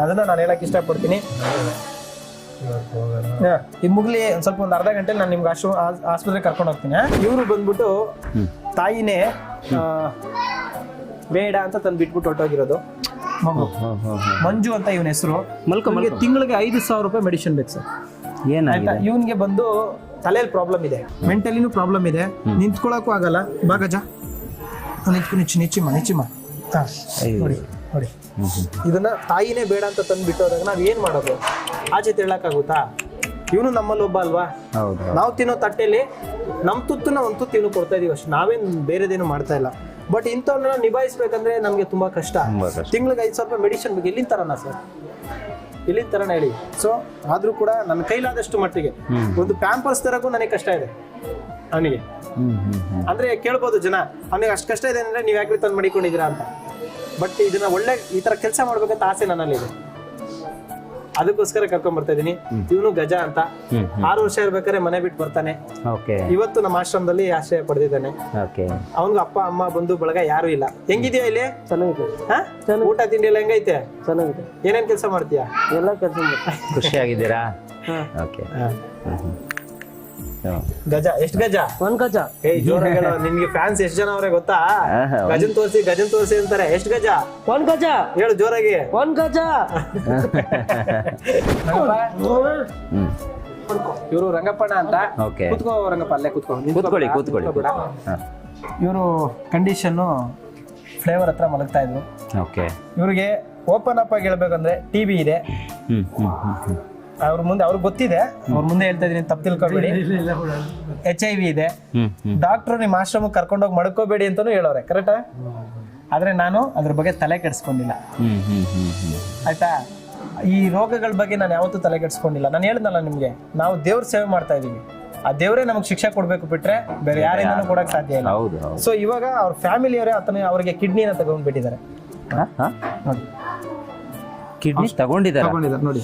ಅದನ್ನು ನಾನು ಹೇಳೋಕ್ಕೆ ಇಷ್ಟಪಡ್ತೀನಿ. ಈ ಮುಗ್ಲಿ ಒಂದ್ ಸ್ವಲ್ಪ ಒಂದು ಅರ್ಧ ಗಂಟೆ ನಾನು ನಿಮ್ಗೆ ಆಸ್ಪತ್ರೆ ಆಸ್ಪತ್ರೆಗೆ ಕರ್ಕೊಂಡು ಹೋಗ್ತೀನಿ ಇವರು ಬಂದ್ಬಿಟ್ಟು ತಾಯಿನೇ ಆ, ಬೇಡ ಅಂತ ತಂದು ಬಿಟ್ಬಿಟ್ಟು ಹೊಟ್ಟೋಗಿರೋದು ಮಗು. ಮಂಜು ಅಂತ ಇವನ ಹೆಸರು. ಮಲ್ಕೊ, ಮಲ್ಕೊ. ತಿಂಗಳಿಗೆ ಐದು ಸಾವಿರ ರೂಪಾಯಿ ಮೆಡಿಸಿನ್ ಬೇಕು ಸರ್. ಆಯ್ತಾ? ಏನಾಗಿದೆ ಇವನ್ಗೆ ಬಂದು ತಲೆಯಲ್ಲಿ ಪ್ರಾಬ್ಲಮ್ ಇದೆ. ಮೆಂಟಲಿನೂ ಪ್ರಾಬ್ಲಮ್ ಇದೆ. ನಿಂತ್ಕೊಳಕು ಆಗಲ್ಲ. ಬಾಗಜ ನಿಂತ್ಕೊಂಡು ನಿಚ್ಚಿ ನಿಚ್ಚಿಮ್ಮ ನಿಚ್ಚಿಮ್ಮ ಹಾ, ಅಯ್ಯೋ. ನೋಡಿ. ನೋಡಿ. ಇದನ್ನ ತಾಯಿನೇ ಬೇಡ ಅಂತ ತಂದು ಬಿಟ್ಟೋದಾಗ ನಾವ್ ಏನ್ ಮಾಡೋದು? ಆಚೆ ತಿಳಕ್ಕಾಗುತ್ತಾ ಇವನು ನಮ್ಮಲ್ಲಿ ಒಬ್ಬ ಅಲ್ವಾ? ಹೌದು. ನಾವು ತಿನ್ನೋ ತಟ್ಟೆಲಿ ನಮ್ಮ ತುತ್ತನ್ನ ಒಂದು ತುತ್ತು ಇನ್ನು ಕೊಡ್ತಾ ಇದೀವಿ ಅಷ್ಟು. ನಾವೇನ್ ಬೇರೆದೇನು ಮಾಡ್ತಾ ಇಲ್ಲ. ಬಟ್ ಇಂಥವ್ರನ್ನ ನಿಭಾಯಿಸ್ಬೇಕಂದ್ರೆ ನಮ್ಗೆ ತುಂಬಾ ಕಷ್ಟ. ತಿಂಗಳಿಗೆ ಐದು ಸಾವಿರ ರೂಪಾಯಿ ಮೆಡಿಸಿನ್ ಬೇಕು. ಎಲ್ಲಿಂದ ತರೋಣ ಸರ್? ಎಲ್ಲಿಂದ ತರೋಣ ಹೇಳಿ? ಸೊ ಆದ್ರೂ ಕೂಡ ನನ್ನ ಕೈಲಾದಷ್ಟು ಮಟ್ಟಿಗೆ ಒಂದು ಪ್ಯಾಂಪರ್ಸ್ ತರಕ್ಕೂ ನನಗೆ ಕಷ್ಟ ಇದೆ. ಅವನಿಗೆ. ಅಂದ್ರೆ ಕೇಳ್ಬೋದು ಜನ. ಅವನಿಗೆ ಅಷ್ಟು ಕಷ್ಟ ಇದೆ ಅಂದ್ರೆ ನೀವು ಯಾಕೆ ತಂದು ಮಾಡಿಕೊಂಡಿದ್ದೀರಾ ಅಂತ. ಬಟ್ ಇದನ್ನ ಒಳ್ಳೆ ಈ ತರ ಕೆಲಸ ಮಾಡ್ಬೇಕಂತ ಆಸೆ ನನ್ನಲ್ಲಿ ಇದೆ. ಅದಕ್ಕೋಸ್ಕರ ಕರ್ಕೊಂಡ್ ಬರ್ತಾ ಇದೀನಿ ಇವನು ಗಜ ಅಂತ. ಆರು ವರ್ಷ ಇರ್ಬೇಕಾದ್ರೆ ಮನೆ ಬಿಟ್ಟು ಬರ್ತಾನೆ. ಓಕೆ. ಇವತ್ತು ನಮ್ಮ ಆಶ್ರಮದಲ್ಲಿ ಆಶ್ರಯ ಪಡೆದಿದ್ದಾನೆ. ಓಕೆ. ಅವನಿಗೆ ಅಪ್ಪ ಅಮ್ಮ ಬಂಧು ಬಳಗ ಯಾರು ಇಲ್ಲ. ಹೆಂಗಿದ್ಯಾ ಇಲ್ಲಿ? ಚೆನ್ನಾಗಿದೆ. ಹಾ? ಊಟ ತಿಂಡಿ ಎಲ್ಲ ಹೆಂಗೈತೆ? ಚೆನ್ನಾಗಿದೆ. ಏನೇನ್ ಕೆಲಸ ಮಾಡ್ತೀಯಾ? ಎಲ್ಲ ಕೆಲಸ ಖುಷಿಯಾಗಿದ್ದೀರಾ? ಓಕೆ. ಗಜ ಎಷ್ಟು ಗಜ? ಒಂದ್ ಗಜ. ಏ ಜೋರಾಗಿ ಹೇಳು. ನಿನ್ಗೆ ಫ್ಯಾನ್ಸ್ ಎಷ್ಟು ಜನ ಅವ್ರೆ ಗೊತ್ತಾ? ಗಜನ್ ತೋರಿಸಿ ಗಜನ್ ತೋರಿಸಿ ಅಂತಾರೆ. ಎಷ್ಟು ಗಜ? ಒಂದ್ ಗಜ. ಹೇಳು ಜೋರಾಗಿ. ಒಂದ್ ಗಜ. ಇವರು ರಂಗಪ್ಪಣ್ಣ ಅಂತ. ಓಕೆ. ಕೂತ್ಕೋ ರಂಗಪ್ಪ ಅಲ್ಲೇ ಕೂತ್ಕೋ. ಕೂತ್ಕೊಳ್ಳಿ ಕೂತ್ಕೊಳ್ಳಿ. ಇವರು ಕಂಡೀಷನ್ನು ಫ್ಲೇವರ್ ಹತ್ರ ಮಲಗ್ತಾ ಇದ್ರು. ಓಕೆ. ಇವ್ರಿಗೆ ಓಪನ್ ಅಪ್ ಆಗಿ ಹೇಳ್ಬೇಕಂದ್ರೆ ಟಿ ವಿ ಇದೆ. ಅವ್ರ ಮುಂದೆ ಅವ್ರಿಗೆ ಗೊತ್ತಿದೆ. ಅವ್ರ ಮುಂದೆ ಹೇಳ್ತಾ ಇದೀನಿ ತಪ್ಪು ತಿಳ್ಕೊಬೇಡಿ. ಎಚ್ ಐ ವಿ ಇದೆ. ಡಾಕ್ಟ್ರು ನಿಮ್ಮ ಆಶ್ರಮಕ್ಕೆ ಕರ್ಕೊಂಡೋಗಿ ಮಡ್ಕೋಬೇಡಿ ಅಂತಾನು ಹೇಳೋರೆ ಕರೆಕ್ಟಾ ಆದ್ರೆ ನಾನು ಅದ್ರ ಬಗ್ಗೆ ತಲೆ ಕೆಡಿಸ್ಕೊಂಡಿಲ್ಲ. ಆಯ್ತಾ? ಈ ರೋಗಗಳ ಬಗ್ಗೆ ನಾನು ಯಾವತ್ತೂ ತಲೆ ಕೆಡ್ಸ್ಕೊಂಡಿಲ್ಲ. ನಾನು ಹೇಳಿದ್ನಲ್ಲ ನಿಮ್ಗೆ ನಾವು ದೇವ್ರ ಸೇವೆ ಮಾಡ್ತಾ ಇದೀವಿ ಆ ದೇವರೇ ನಮಗೆ ಶಿಕ್ಷೆ ಕೊಡ್ಬೇಕು ಬಿಟ್ರೆ ಬೇರೆ ಯಾರಿಂದನೂ ಕೊಡಕ್ ಸಾಧ್ಯ ಇಲ್ಲ. ಸೊ ಇವಾಗ ಅವ್ರ ಫ್ಯಾಮಿಲಿಯವರೇ ಆತನ ಅವರಿಗೆ ಕಿಡ್ನಿನ ತಗೊಂಡ್ಬಿಟ್ಟಿದ್ದಾರೆ. ನೋಡಿ. ಕಿಡ್ನಿ ತಗೊಂಡಿದ್ದಾರಾ? ತಗೊಂಡಿದ್ದಾರೆ ನೋಡಿ.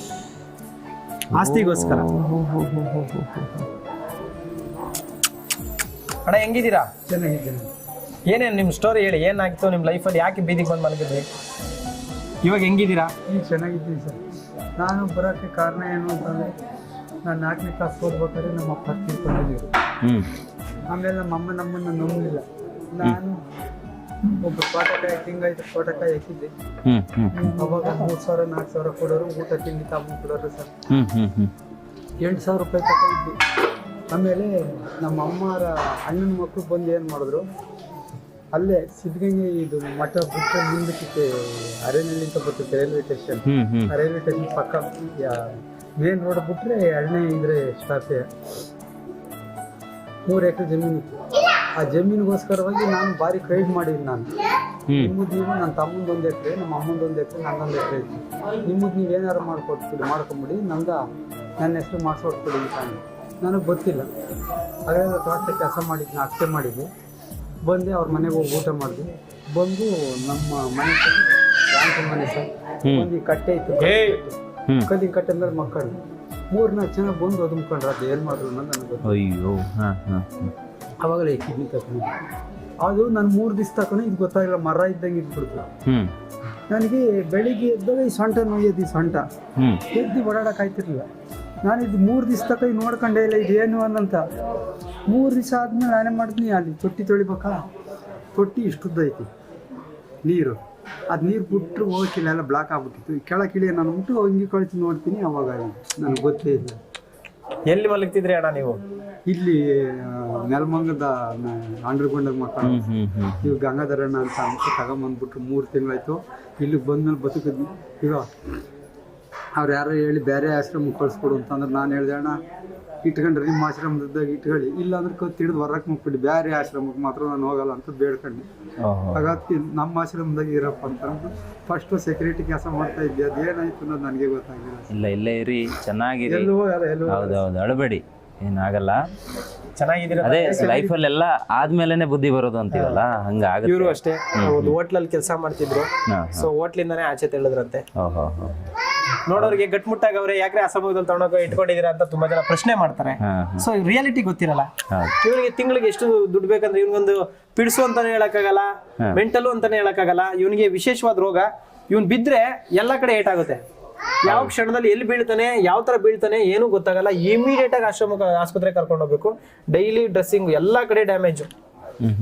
ಆಸ್ತಿಗೋಸ್ಕರ. ಅಣ್ಣ ಹೆಂಗಿದ್ದೀರಾ? ಚೆನ್ನಾಗಿದ್ದೀನಿ ಏನೇನು ನಿಮ್ಮ ಸ್ಟೋರಿ ಹೇಳಿ ಏನಾಗಿತ್ತು ನಿಮ್ಮ ಲೈಫಲ್ಲಿ ಯಾಕೆ ಬೀದಿಗೆ ಬಂದು ಮಲಗಿದ್ರಿ? ಇವಾಗ ಹೆಂಗಿದ್ದೀರಾ? ಈಗ ಚೆನ್ನಾಗಿದ್ದೀನಿ ಸರ್. ನಾನು ಬರೋಕ್ಕೆ ಕಾರಣ ಏನು ಅಂತಂದರೆ ನಾನು ನಾಲ್ಕನೇ ಕ್ಲಾಸ್ ಓದ್ಬೇಕಾದ್ರೆ ನಮ್ಮ ಅಪ್ಪ ತೀರ್ಕೊಂಡಿದ್ದೀವಿ ಹ್ಮ್. ಆಮೇಲೆ ನಮ್ಮ ಅಮ್ಮ ನಮ್ಮನ್ನು ನಂಬಲಿಲ್ಲ. ನಾನು ಒಬ್ಬ ತೋಟಕಾಯಿ ತಿಂಗಳೈದು ತೋಟಕಾಯಿ ಹಾಕಿದ್ದೆ ಹ್ಮ್ ಹ್ಮ್. ಅವಾಗ ಮೂರು ಸಾವಿರ ನಾಲ್ಕು ಸಾವಿರ ಕೊಡೋರು ಊಟ ತಿಂಡಿ ತಗೊಂಡು ಕೊಡೋರು ಸರ್. ಹ್ಮ್ ಹ್ಮ್ ಹ್ಮ್. ಎಂಟು ಸಾವಿರ ರೂಪಾಯಿ ತಗೊಂಡಿದ್ವಿ. ಆಮೇಲೆ ನಮ್ಮ ಅಮ್ಮರ ಅಣ್ಣನ ಮಕ್ಕಳು ಬಂದು ಏನು ಮಾಡಿದ್ರು ಅಲ್ಲೇ ಸಿದ್ಧಗಂಗೆ ಇದು ಮಠ ಬಿಟ್ಟು ಮುಂದಕ್ಕೆ ಅರೇನಹಳ್ಳಿ ಅಂತ ಬರ್ತಿತ್ತು ರೈಲ್ವೆ ಸ್ಟೇಷನ್ ಆ ರೈಲ್ವೆ ಸ್ಟೇಷನ್ ಪಕ್ಕ ಮೇನ್ ರೋಡ್ ಬಿಟ್ಟರೆ ಎರಡನೇ ಇದ್ರೆ ಸ್ಟಾಪೇ ಮೂರು ಎಕರೆ ಜಮೀನು ಇತ್ತು. ಆ ಜಮೀನಿಗೋಸ್ಕರವಾಗಿ ನಾನು ಭಾರಿ ಕ್ರೈಡ್ ಮಾಡಿದ್ದೀನಿ ನಾನು. ನಿಮ್ಮದು ನೀವು ನನ್ನ ತಮ್ಮಂದು ಒಂದು ಎಕರೆ ನಮ್ಮ ಅಮ್ಮಂದು ಒಂದು ಎಕರೆ ನನ್ನೊಂದು ಎಕರೆ ಇತ್ತು ನಿಮ್ಮದು ನೀವು ಏನಾರು ಮಾಡ್ಕೊಟ್ಬಿಡಿ ಮಾಡ್ಕೊಂಬಿಡಿ ನಂದ ನನ್ನ ಹೆಸರು ಮಾಡಿಸ್ಕೊಟ್ಬಿಡಿ ಅಂತ ಅಂದೆ. ನನಗೆ ಗೊತ್ತಿಲ್ಲ. ಹಾಗಾದ್ರೆ ತೋಟ ಕೆಲಸ ಮಾಡಿದ್ದು ಅಷ್ಟೇ ಮಾಡಿದ್ದೆ. ಬಂದೆ ಅವ್ರ ಮನೆಗೆ ಹೋಗಿ ಊಟ ಮಾಡಿದೆ. ಬಂದು ನಮ್ಮ ಮನೆ ಬ್ಯಾಂಕ್ ಮನೆ ಸರ್ ಒಂದು ಕಟ್ಟೆ ಇತ್ತು ಹ್ಮ್. ಕಲ್ಲಿನ ಕಟ್ಟೆ ಮೇಲೆ ಮಕ್ಕಳು. ಮೂರ್ನಾಲ್ಕು ಜನ ಬಂದು ಅದುಮ್ಕೊಂಡ್ರು ಅದು ಏನು ಮಾಡಿದ್ರು ಅನ್ನೋದು ನನಗೆ ಅಯ್ಯೋ ಹಾ ಹಾ. ಅವಾಗಲೇ ಕಿಡ್ನಿ ತಗೊಂಡು ಅದು ನಾನು ಮೂರು ದಿವಸ ತಕೊಂಡು ಇದು ಗೊತ್ತಾಗಿಲ್ಲ ಮರ ಇದ್ದಂಗೆ ಇದ್ಬಿಡ್ತು. ನನಗೆ ಬೆಳಿಗ್ಗೆ ಎದ್ದಾಗ ಈ ಸೊಂಟ ನೋಯ್ಯದು ಈ ಸೊಂಟ. ಎದ್ದು ಓಡಾಡಕ್ಕೆ ಆಯ್ತಿರ್ಲಿಲ್ಲ. ನಾನು ಇದು ಮೂರು ದಿವಸ ತಕ ನೋಡ್ಕೊಂಡೆ ಇಲ್ಲ ಇದು ಏನು ಅನ್ನಂತ. ಮೂರು ದಿವಸ ಆದ್ಮೇಲೆ ನಾನೇ ಮಾಡಿದ್ನಿ ಅಲ್ಲಿ ತೊಟ್ಟಿ ತೊಳಿಬೇಕಾ? ತೊಟ್ಟಿ ಇಷ್ಟುದ್ದ ಐತಿ. ನೀರು. ಅದು ನೀರು ಬಿಟ್ಟರು ಹೋಗಿಲ್ಲ ಎಲ್ಲ ಬ್ಲಾಕ್ ಆಗ್ಬಿಟ್ಟಿತ್ತು. ಇಳಿ ನಾನು ಉಂಟು ಹಂಗೆ ಕಳಿಸಿ ನೋಡ್ತೀನಿ ಅವಾಗ ನನಗೆ ಗೊತ್ತೇ ಇಲ್ಲ. ಎಲ್ಲಿ ಮಲಗ್ತಿದ್ರಿ ಅಣ್ಣ ನೀವು? ಇಲ್ಲಿ ನೆಲಮಂಗದ ಅಂಡ್ರಗೊಂಡಾಗ ಮಕ್ಕಳು ಇವ್ ಗಂಗಾಧರಣ್ಣ ಅಂತ ಅಂದ್ಬಿಟ್ಟು ತಗೊಂಬಂದ್ಬಿಟ್ರು ಮೂರು ತಿಂಗಳಾಯ್ತು. ಇಲ್ಲಿಗೆ ಬಂದ್ಮೇಲೆ ಬದುಕಿದ್ವಿ ಈಗ ಅವ್ರು ಯಾರೋ ಹೇಳಿ ಬೇರೆ ಆಶ್ರಮಕ್ಕೆ ಕಳಿಸ್ಕೊಡು ಅಂತಂದ್ರೆ ನಾನು ಹೇಳ್ದೆ ಅಣ್ಣ ಇಟ್ಕೊಂಡ್ರೆ ನಿಮ್ಮ ಆಶ್ರಮದಾಗ ಇಟ್ಕೊಳ್ಳಿ. ಇಲ್ಲ ಅಂದ್ರೆ ಕತ್ತು ಹಿಡಿದು ಹೊರಕ್ಕೆ ಮುಗ್ಬಿಟ್ಟು ಬೇರೆ ಆಶ್ರಮಕ್ಕೆ ಮಾತ್ರ ನಾನು ಹೋಗಲ್ಲ ಅಂತ ಬೇಡ್ಕೊಂಡು. ಹಾಗಾಗಿ ನಮ್ಮ ಆಶ್ರಮದಾಗ ಇರಪ್ಪ ಅಂತ ಫಸ್ಟು ಸೆಕ್ಯೂರಿಟಿ ಕೆಲಸ ಮಾಡ್ತಾ ಇದ್ದೆ. ಅದೇನಾಯ್ತು ಅನ್ನೋದು ನನಗೆ ಗೊತ್ತಾಗಿಲ್ಲ ಇಲ್ಲ ಇಲ್ಲ ಇರಿ. ಚೆನ್ನಾಗಿರಿ. ಹೌದೌದು. ಅಳಬೇಡಿ. ಏನಾಗಲ್ಲ. ಚೆನ್ನಾಗಿದ್ದೀರ ಅದೇ ಲೈಫಲ್ಲೆಲ್ಲ ಆದ್ಮೇಲೆನೆ ಬುದ್ಧಿ ಬರೋದು ಅಂತೀವಲ್ಲ? ಹಂಗಾಗುತ್ತೆ. ಇವರು ಅಷ್ಟೇ. ಒಂದು ಹೋಟ್ಲಲ್ಲಿ ಕೆಲಸ ಮಾಡ್ತಿದ್ರು. ಸೊ ಹೋಟ್ಲಿಂದಾನೇ ಆಚೆ ತೆಳದ್ರಂತೆ ನೋಡೋರಿಗೆ ಗಟ್ಮುಟ್ಟಾಗಿ ಅವ್ರೆ ಯಾಕ್ರೆ ಅಸಮಯದಲ್ಲಿ ತಗೊಂಡೋಗ ಇಟ್ಕೊಂಡಿದ್ದೀರಾ ಅಂತ ತುಂಬಾ ಜನ ಪ್ರಶ್ನೆ ಮಾಡ್ತಾರೆ. ಸೊ ರಿಯಾಲಿಟಿ ಗೊತ್ತಿರಲ್ಲ. ಇವನಿಗೆ ತಿಂಗಳಿಗೆ ಎಷ್ಟು ದುಡ್ಡು ಬೇಕಂದ್ರೆ ಇವನಿಗೊಂದು ಪಿಡ್ಸು ಅಂತಾನೆ ಹೇಳಕ್ಕಾಗಲ್ಲ ಮೆಂಟಲು ಅಂತಾನೆ ಹೇಳಕ್ಕಾಗಲ್ಲ ಇವನಿಗೆ ವಿಶೇಷವಾದ ರೋಗ ಇವನ್ ಬಿದ್ರೆ ಎಲ್ಲಾ ಕಡೆ ಏಟಾಗುತ್ತೆ. ಯಾವ ಕ್ಷಣದಲ್ಲಿ ಎಲ್ಲಿ ಬೀಳ್ತಾನೆ ಯಾವ ತರ ಬೀಳ್ತಾನೆ ಏನು ಗೊತ್ತಾಗಲ್ಲ. ಇಮಿಡಿಯೇಟ್ ಆಗಿ ಆಶ್ರಮ ಆಸ್ಪತ್ರೆ ಕರ್ಕೊಂಡು ಹೋಗ್ಬೇಕು. ಡೈಲಿ ಡ್ರೆಸ್ಸಿಂಗ್ ಎಲ್ಲಾ ಕಡೆ ಡ್ಯಾಮೇಜ್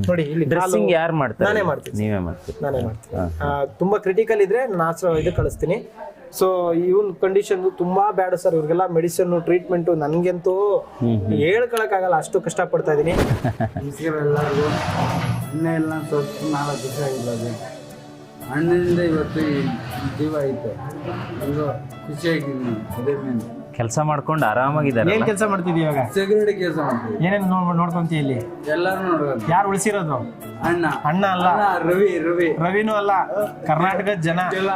ನೋಡಿ ಇಲ್ಲಿ ಡ್ರೆಸ್ಸಿಂಗ್ ಯಾರು ಮಾಡ್ತಾರೆ? ನಾನೇ ಮಾಡ್ತೀನಿ. ನೀವೇ ಮಾಡ್ತೀನಿ ನಾನೇ ಮಾಡ್ತೀನಿ. ಆ, ತುಂಬಾ ಕ್ರಿಟಿಕಲ್ ಇದ್ರೆ ನಾನು ಇದು ಕಳಿಸ್ತೀನಿ. ಸೊ ಇವನ್ ಕಂಡೀಷನ್ ತುಂಬಾ ಬ್ಯಾಡ್ ಸರ್ ಇವ್ರಿಗೆಲ್ಲ ಮೆಡಿಸಿನ್ ಟ್ರೀಟ್ಮೆಂಟ್ ನನ್ಗಂತೂ ಹೇಳ್ಕೊಳಕ್ಕಾಗಲ್ಲ. ಅಷ್ಟು ಕಷ್ಟ ಪಡ್ತಾ ಇದೀನಿ ಎಲ್ಲರಿಗೂ ಇನ್ನೇ ಇಲ್ಲ ಸ್ವಲ್ಪ ನಾಲ್ಕು ದಿವಸ ಹಣ್ಣಿನಿಂದ ಇವತ್ತು ಈ ಜೀವ ಐತೆ. ಇದು ಖುಷಿಯಾಗಿದ್ದೀನಿ ಅದೇ ಮೇನ್. ಕೆಲಸ ಮಾಡ್ಕೊಂಡು ಆರಾಮಾಗಿದ್ದಾರೆ ಏನ್ ಕೆಲಸ ಮಾಡ್ತಿದ್ವಿ ಇವಾಗ? ಸೆಕ್ಯೂರಿಟಿ ಕೆಲಸ ಮಾಡ್ತೀವಿ. ಏನೇನು ನೋಡ್ ನೋಡ್ಕೊಂತೀವಿ ಇಲ್ಲಿ? ಎಲ್ಲರೂ ನೋಡ್ಬೇಕು. ಯಾರು ಉಳಿಸಿರೋದು? ಅಣ್ಣ. ಅಣ್ಣ ಅಲ್ಲ? ಅಣ್ಣ, ರವಿ ರವಿ. ರವಿನೂ ಅಲ್ಲ ಕರ್ನಾಟಕದ ಜನ. ಎಲ್ಲ